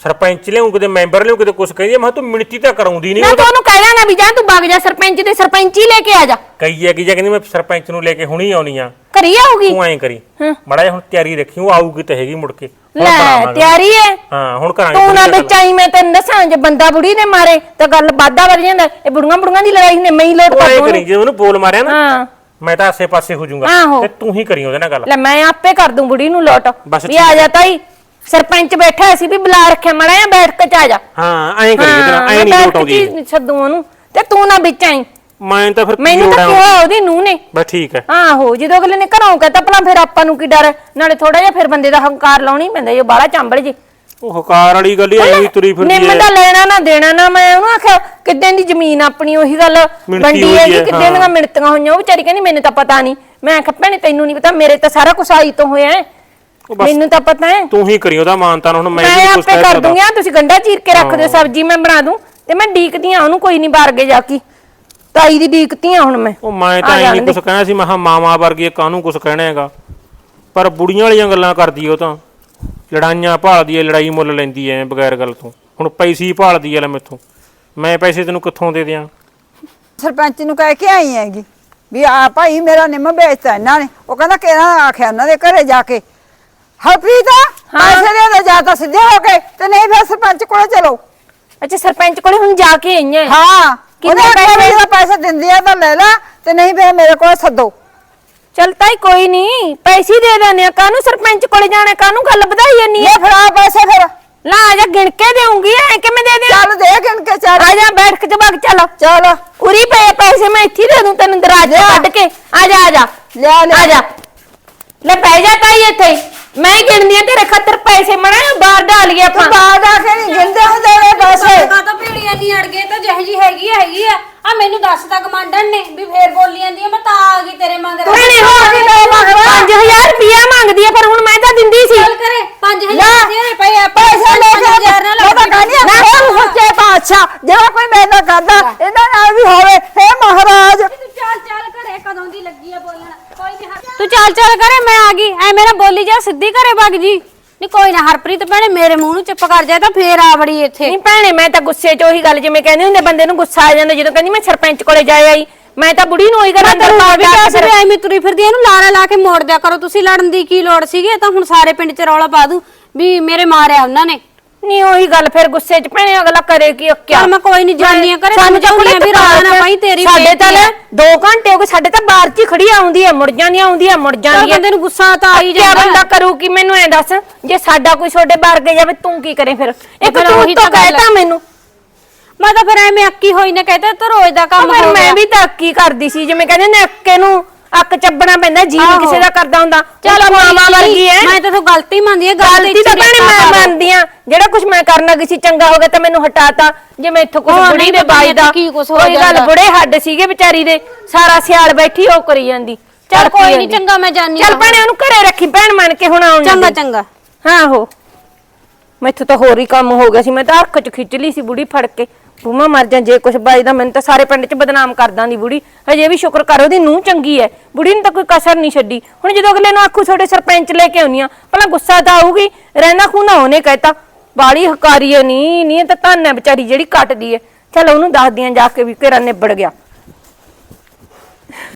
ਸਰਪੰਚ ਲਿਆਉਂ ਕਿਤੇ ਮੈਂਬਰ ਲਿਆਉਂ ਕਿਤੇ ਕੁਛ ਕਹਿੰਦੀ ਆ, ਮੈਂ ਕਿਹਾ ਤੂੰ ਮਿਣਤੀ ਤਾਂ ਕਰਾਉਂਦੀ ਨਹੀਂ ਉਹ ਤੂੰ ਉਹਨੂੰ ਕਹਿ ਨਾ ਵੀ ਜਾ ਤੂੰ ਵਗ ਜਾ ਸਰਪੰਚ ਦੇ ਸਰਪੰਚ ਲੈ ਕੇ ਆ ਜਾ। ਕਹੀ ਹੈ ਕਿ ਜੇ ਕਹਿੰਦੀ ਮੈਂ ਸਰਪੰਚ ਨੂੰ ਲੈ ਕੇ ਹੁਣੀ ਆਉਣੀ ਆ। ਘਰੀ ਆਊਗੀ? ਤੂੰ ਐਂ ਕਰੀ। ਹਾਂ। ਮੜਾ ਹੁਣ ਤਿਆਰੀ ਰੱਖੀ ਉਹ ਆਊਗੀ ਤਾਂ ਹੈਗੀ ਮੁੜ ਕੇ। ਹੁਣ ਲੈ। ਤਿਆਰੀ ਹੈ ਹਾਂ ਹੁਣ ਕਰਾਂਗੇ ਤੂੰ ਨਾ ਪੂਰੀ ਗੱਲ। ਮੈਂ ਤੈਨੂੰ ਦੱਸਾਂ ਜੇ ਬੰਦਾ ਬੁੜੀ ਨੇ ਮਾਰੇ ਤਾਂ ਗੱਲ ਵਾਧਾ ਵਧ ਜਾਂਦਾ। ਇਹ ਬੁੜੀਆਂ ਬੁੜੀਆਂ ਦੀ ਲੜਾਈ ਨੇ ਮੈਂ ਹੀ ਲੋਟ ਉਹ ਕਰ ਐਂ ਜੇ ਉਹਨੂੰ ਬੋਲ ਮਾਰਿਆ ਨਾ ਹਾਂ। ਮੈਂ ਤਾਂ ਆਸੇ ਪਾਸੇ ਹੋ ਜਾਊਂਗਾ। ਆਹੋ। ਤੇ ਤੂੰ ਹੀ ਕਰੀ ਉਹਦੇ ਨਾਲ ਗੱਲ। ਲੈ ਮੈਂ ਆਪੇ ਕਰ ਦੂੰ ਬੁੜੀ ਨੂੰ ਲੋਟ। ਬਸ ਵੀ ਆ ਜਾ ਤਾਈ। ਸਰਪੰਚ ਬੈਠਾ ਸੀ ਵੀ ਬੁਲਾ ਰੱਖਿਆ ਮੜਾ ਜਾਂ ਬੈਠ ਕੇ ਚ ਆ ਜਾ। ਹਾਂ ਐਂ ਕਰੀ ਨਾਲ ਐਂ ਨਹੀਂ ਲੋਟ ਆਉਂਦੀ ਕੇ ਸੱਦੂ ਉਹਨੂੰ ਤੇ ਤੂੰ ਨਾ ਵਿੱਚ ਆਈ। ਮੈਂ ਤਾਂ ਫਿਰ ਕੀ ਮੈਨੂੰ ਤਾਂ ਕਿਹਾ ਉਹਦੀ। ਨੂੰਹ ਨੇ। ਬਸ ਠੀਕ ਹੈ। ਆਹੋ ਜਦੋਂ ਅਗਲੇ ਨੇ ਘਰੋਂ ਕਹਤਾ ਭਲਾ ਫਿਰ ਆਪਾਂ ਨੂੰ ਕੀ ਡਰ? ਨਾਲੇ ਥੋੜਾ ਜਿਹਾ ਫਿਰ ਬੰਦੇ ਦਾ ਹੰਕਾਰ ਲਾਉਣੀ ਪੈਂਦਾ ਜੇ ਬਾਹਲਾ ਚੰਬਲ ਜੇ। ਉਹ ਹਕਾਰ ਵਾਲੀ ਗੱਲ ਹੀ ਐਵੇਂ ਹੀ ਤੁਰੀ ਫਿਰਦੀ ਨਿੰਮ ਹੈ ਦਾ ਲੈਣਾ ਨਾ ਦੇਣਾ ਨਾ ਮੈਂ ਉਹਨੂੰ ਆਖਿਆ ਕਿੱਦਾਂ ਦੀ ਜ਼ਮੀਨ ਆਪਣੀ ਉਹੀ ਗੱਲ ਵੰਡੀ ਕਿੱਦਾਂ। ਦੀਆਂ ਮਿਣਤੀਆਂ ਹੋਈਆਂ ਉਹ ਵਿਚਾਰੀ ਕਹਿੰਦੀ ਮੈਨੂੰ ਤਾਂ ਪਤਾ ਨਹੀਂ ਮੈਂ ਆਖਿਆ ਭੈਣੇ ਤੈਨੂੰ ਨਹੀਂ ਪਤਾ ਮੇਰੇ ਤਾਂ ਸਾਰਾ ਕੁਝ ਆਈ ਤੋਂ ਹੋਇਆ ਹੈ ਉਹ ਬਸ ਮੈਨੂੰ ਤਾਂ ਪਤਾ ਹੈ। ਤੂੰ ਹੀ ਕਰੀ ਉਹਦਾ ਮਾਨਤਾਨ ਹੁਣ ਮੈਂ ਮੈਂ ਵੀ ਕੁਛ ਆਪੇ ਕਰ ਦੂੰਗੀ ਆ ਤੁਸੀਂ ਗੰਡਾ ਚੀਰ ਕੇ ਰੱਖ ਦਿਓ ਸਬਜ਼ੀ ਮੈਂ ਬਣਾ ਦੂੰ ਤੇ ਮੈਂ ਡੀਕਦੀ ਆ ਉਹਨੂੰ ਕੋਈ ਨਹੀਂ ਬਾਹਰ ਕੇ ਜਾ ਕੇ। ਤਾਈ ਦੀ ਡੀਕਤੀ ਆ ਹੁਣ ਮੈਂ। ਉਹ ਮੈਂ ਤਾਂ ਜਾਣ ਨਹੀਂ। ਕੁਛ ਕਹਿਣਾ ਸੀ ਮੈਂ ਕਿਹਾ ਮਾਮਾ ਵਰਗੀ ਕਾਹਨੂੰ ਕੁਛ ਕਹਿਣਾ ਹੈਗਾ। ਪਰ ਬੁੜੀਆਂ ਵਾਲੀਆਂ ਗੱਲਾਂ ਕਰਦੀ ਉਹ ਤਾਂ। ਲੜਾਈਆਂ ਭਾਲਦੀ ਐ ਲੜਾਈ ਮੁੱਲ ਲੈਂਦੀ ਐ ਬਗੈਰ ਗੱਲ ਤੋਂ। ਹੁਣ ਪੈਸੇ ਭਾਲਦੀ ਐ ਲੈ ਮੈਥੋਂ। ਮੈਂ ਪੈਸੇ ਤੈਨੂੰ ਕਿੱਥੋਂ ਦੇ ਦਿਆਂ? ਸਰਪੰਚ ਨੂੰ ਕਹਿ ਕੇ ਆਈ ਹੈਗੀ ਵੀ ਆ ਭਾਈ ਮੇਰਾ ਨਿੰਮ ਵੇਚਤਾ ਇਹਨਾਂ ਨੇ। ਉਹ ਕਹਿੰਦਾ ਕਿਹੜਾ ਆਖਿਆ ਉਹਨਾਂ ਦੇ ਘਰੇ ਜਾ ਕੇ। ਹਰਪ੍ਰੀਤ ਪੈਸੇ ਦੇ ਦੇ ਜਾ ਤਾਂ ਸਿੱਧੇ ਹੋ ਕੇ ਤੇ ਨਹੀਂ ਫਿਰ ਸਰਪੰਚ ਕੋਲ ਚਲੋ। ਅੱਛਾ ਸਰਪੰਚ ਕੋਲੇ ਹੁਣ ਜਾ ਕੇ ਆਈਆਂ। ਹਾਂ ਕਿੰਨੇ ਕਿੰਨੇ ਪੈਸੇ? ਪੈਸੇ ਦਾ ਪੈਸੇ ਦਿੰਦੀ ਆ ਤਾਂ ਲੈ ਲੈ ਤੇ ਨਹੀਂ ਫਿਰ ਮੇਰੇ ਕੋਲ ਸੱਦੋ। ਚਲ ਤਾਈ ਕੋਈ ਨਹੀਂ। ਪੈਸੇ ਹੀ ਦੇ ਦਿੰਦੇ ਆ। ਕਾਹਨੂੰ ਸਰਪੰਚ ਕੋਲੇ ਜਾਣਾ ਕਾਹਨੂੰ ਗੱਲ ਵਧਾਈ ਜਾਨੀ ਆ? ਫੜਾ ਪੈਸੇ ਫਿਰ। ਲਾ ਆ ਜਾ ਗਿਣ ਕੇ ਦੇਉਂਗੀ ਐ ਕਿਵੇਂ ਦੇ ਦਿਆਂ? ਚੱਲ ਦੇ ਗਿਣ ਕੇ ਚੱਲ। ਆ ਜਾ ਬੈਠ ਕੇ ਜਵਾਕ ਚੱਲ। ਚੱਲ। ਉਰੀ ਪਏ ਪੈਸੇ ਮੈਂ ਇੱਥੇ ਹੀ ਦੇ ਦੂੰ ਤੈਨੂੰ ਦਰਾਜ ਲਿਆ। ਕੱਢ ਕੇ। ਆ ਜਾ ਆ ਜਾ। ਲਿਆ ਲਿਆ। ਆ ਜਾ। ਲੈ ਪੈ ਜਾ ਤਾਈ ਇੱਥੇ। ਮੈਂ ਹੀ ਗਿਣਦੀ ਆ ਤੇਰੇ ਖਾਤਰ ਪੈਸੇ ਮਣਾ ਬਾਹਰ ਡਾਲ ਆਪਾਂ। ਤੂੰ ਬਾਹਰ ਆ ਕੇ ਨਹੀਂ ਗਿਣਦੇ ਹੁੰਦੇ ਨੇ ਪੈਸੇ। ਕਾ ਤਾਂ ਭੀੜੀਆਂ ਨਹੀਂ ਅੜ ਗਏ ਤਾਂ ਜਿਹੀ ਜੀ ਹੈਗੀ ਆ, ਹੈਗੀ ਆ। ਆ ਮੈਨੂੰ ਦੱਸ ਤਾ ਕਮਾਂਡਰ ਨੇ ਵੀ ਫੇਰ ਬੋਲੀ ਜਾਂਦੀ ਆ ਮੈਂ ਤਾਂ ਆ ਗਈ ਤੇਰੇ ਮਗਰ ਭੈਣੇ ਹੋ ਗਈ ਮੇਰੇ ਮਗਰ 5000 ਰੁਪਿਆ ਮੰਗਦੀ ਆ ਪਰ ਹੁਣ ਮੈਂ ਤਾਂ ਦਿੰਦੀ ਸੀ। ਚੱਲ ਕਰੇ 5000 ਲੈ। ਦੇ ਪਏ ਆ ਪੈਸੇ ਲੈ ਕੇ 5000 ਨਾਲ ਮੈਂ ਤਾਂ ਕਹਿੰਦੀ ਆ ਇਹ ਸੱਚੇ ਪਾਤਸ਼ਾਹ ਜਿਹੜਾ ਕੋਈ ਮੇਰੇ ਨਾਲ ਕਰਦਾ ਇਹਨਾਂ ਨਾਲ ਵੀ ਹੋਵੇ। ਇਹ ਮਹਾਰਾਜ। ਲੱਗੀ ਆ ਬੋਲਣ? ਕੋਈ ਨਹੀਂ ਤੂੰ ਚੱਲ ਚੱਲ ਕਰੇ ਮੈਂ ਆ ਗਈ। ਐ ਮੇਰਾ ਬੋਲੀ ਜਾ ਸਿੱਧੀ ਘਰੇ ਵਗ ਜੀ। ਨਹੀਂ ਕੋਈ ਨਾ ਹਰਪ੍ਰੀਤ ਭੈਣੇ ਮੇਰੇ ਮੂੰਹ ਨੂੰ ਚੁੱਪ ਕਰ ਜਾ ਤਾਂ ਫੇਰ ਆ ਵੜੀ ਇੱਥੇ। ਨਹੀਂ ਭੈਣੇ ਮੈਂ ਤਾਂ ਗੁੱਸੇ 'ਚ ਉਹੀ ਗੱਲ ਜਿਵੇਂ ਕਹਿੰਦੇ ਹੁੰਦੇ ਬੰਦੇ ਨੂੰ ਗੁੱਸਾ ਆ ਜਾਂਦਾ ਜਦੋਂ ਕਹਿੰਦੀ ਮੈਂ ਸਰਪੰਚ ਕੋਲੇ ਜਾ ਆਈ। ਮੈਂ ਤਾਂ ਬੁੜੀ ਨੂੰ ਉਹੀ ਗੱਲ ਮੈਂ ਅੰਦਰ ਤੈਨੂੰ ਪਾ ਆ ਵੀ ਕਿਹਾ ਸੀ ਵੀ ਐਵੇਂ ਤੁਰੀ ਫਿਰਦੀ ਆ, ਇਹਨੂੰ ਲਾਰਾ ਲਾ ਕੇ ਮੋੜ ਦਿਆ ਕਰੋ। ਤੁਸੀਂ ਲੜਨ ਦੀ ਕੀ ਲੋੜ ਸੀਗੀ? ਇਹ ਤਾਂ ਹੁਣ ਸਾਰੇ ਪਿੰਡ 'ਚ ਰੌਲਾ ਪਾ ਦੂ ਵੀ ਮੇਰੇ ਮਾਰਿਆ ਉਹਨਾਂ ਨੇ। ਨਹੀਂ ਉਹੀ ਗੱਲ ਫਿਰ ਗੁੱਸੇ 'ਚ ਭੈਣੇ ਅਗਲਾ ਕਰੇ ਕੀ ਕਿਆ? ਚੱਲ ਮੈਂ ਕੋਈ ਨੀ ਜਾਂਦੀ ਆ ਘਰੇ, ਸਾਨੂੰ ਤਾਂ ਆ ਵੀ ਰੌਲਾ ਨਾ ਪਾਈ, ਤੇਰੀ ਸਾਡੇ ਤਾਂ ਬੇਇੱਜ਼ਤੀ 2 ਘੰਟੇ ਹੋ ਗਏ ਸਾਡੇ ਤਾਂ ਬਾਹਰ 'ਚ ਹੀ ਖੜੀ ਆਉਂਦੀ ਹੈ ਮੁੜ ਜਾਂਦੀ ਆਉਂਦੀ ਹੈ ਮੁੜ ਜਾਂਦੀ ਹੈ ਬੰਦੇ ਨੂੰ ਗੁੱਸਾ ਤਾਂ ਆ ਹੀ ਕਿਆ ਜਾਂਦਾ। ਬੰਦਾ ਕਰੂ ਕਿ ਮੈਨੂੰ ਐ ਦੱਸ ਜੇ ਸਾਡਾ ਕੋਈ ਛੋਟੇ ਬਾਹਰ ਗਿਆ ਜਾਵੇ ਤੂੰ ਕੀ ਕਰੇ ਫਿਰ? ਇੱਕ ਫਿਰ ਤੂੰ ਉਹੀ ਤਾਂ ਤਾਂ ਗੱਲ ਕਹਿਤਾ ਹੈ। ਮੈਨੂੰ। ਮੈਂ ਤਾਂ ਫਿਰ ਐਵੇਂ ਅੱਕੀ ਹੋਈ ਨੇ ਕਹਿੰਦੇ ਤਾਂ ਰੋਜ਼ ਦਾ ਕੰਮ ਫਿਰ ਹੋ ਮੈਂ ਗਿਆ। ਵੀ ਤਾਂ ਕੀ ਕਰਦੀ ਸੀ ਜਿਵੇਂ ਕਹਿੰਦੇ ਨੇ ਅੱਕੇ ਨੂੰ ਅੱਕ ਚੱਬਣਾ ਪੈਂਦਾ ਜੀ ਆਹੋ। ਕਿਸੇ ਦਾ ਕਰਦਾ ਹੁੰਦਾ। ਚੱਲ ਕੋਈ ਨੀ, ਵਰਗੀ ਐ। ਮੈਂ ਤਾਂ ਗਲਤੀ ਮੰਨਦੀ ਆ ਗਲਤੀ ਤਾਂ ਭੈਣੇ ਮੈਂ ਮੰਨਦੀ ਆ। ਜਿਹੜਾ ਕੁਝ ਮੈਂ ਕਰਨ ਲੱਗੀ ਸੀ ਚੰਗਾ ਹੋ ਗਿਆ ਤਾਂ ਮੈਨੂੰ ਹਟਾਤਾ। ਜੇ ਮੈਂ ਇੱਥੋਂ ਕੁਝ ਬੁੜੀ ਨਹੀਂ ਦੇ ਬਾਈ ਦਾ ਕੀ ਕੁਛ ਹੋ ਕੋਈ ਗੱਲ ਜਾਂਦਾ। ਬੁੜੇ ਹੱਡ ਸੀਗੇ ਵਿਚਾਰੀ ਦੇ ਸਾਰਾ ਸਿਆਲ ਬੈਠੀ ਉਹ ਕਰੀ ਜਾਂਦੀ। ਚੱਲ ਕੋਈ ਨੀ, ਜਾਂਦੀ। ਚੰਗਾ ਮੈਂ ਜਾਨੀ ਚੱਲ। ਭੈਣੇ ਉਹਨੂੰ ਘਰੇ ਰੱਖੀ ਭੈਣ ਮੰਨ ਕੇ ਹੁਣ ਆਉਣ ਚੰਗਾ। ਚੰਗਾ। ਹਾਂ ਹੋ। ਮੈਥੋਂ ਤਾਂ ਹੋਰ ਹੀ ਕੰਮ ਹੋ ਗਿਆ ਸੀ ਮੈਂ ਤਾਂ ਅੱਖ ਚ ਖਿੱਚ ਲਈ ਸੀ ਬੁੜੀ ਫੜ ਕੇ। ਬੂਮਾ ਮਰ ਜਾ ਜੇ ਕੁਛ ਬਾਈਦਾ ਮੈਨੂੰ ਤਾਂ ਸਾਰੇ ਪਿੰਡ ਚ ਬਦਨਾਮ ਕਰਦਾਂ ਦੀ ਬੁੜੀ। ਹਜੇ ਵੀ ਸ਼ੁਕਰ ਕਰ ਉਹਦੀ ਨੂੰਹ ਚੰਗੀ ਐ। ਬੁੜੀ ਨੇ ਤਾਂ ਕੋਈ ਕਸਰ ਨਹੀਂ ਛੱਡੀ। ਹੁਣ ਜਦੋਂ ਅਗਲੇ ਨੂੰ ਆਖੂ ਛੋਟੇ ਸਰਪੰਚ ਲੈ ਕੇ ਆਉਣੀ ਆ ਭਲਾ ਗੁੱਸਾ ਤਾਂ ਆਊਗੀ। ਰਹਿਣਾ ਖੂਨਾ ਉਹਨੇ ਕਹਿਤਾ। ਬਾੜੀ ਹਕਾਰੀ ਐ ਨਹੀਂ ਨਹੀਂ ਇਹ ਤਾਂ ਧੰਨ ਹੈ ਵਿਚਾਰੀ ਜਿਹੜੀ ਕੱਟਦੀ ਹੈ। ਚਲ ਉਹਨੂੰ ਦੱਸਦੀਆਂ ਜਾ ਕੇ ਵੀ ਘੇਰਾ ਨਿਬੜ ਗਿਆ।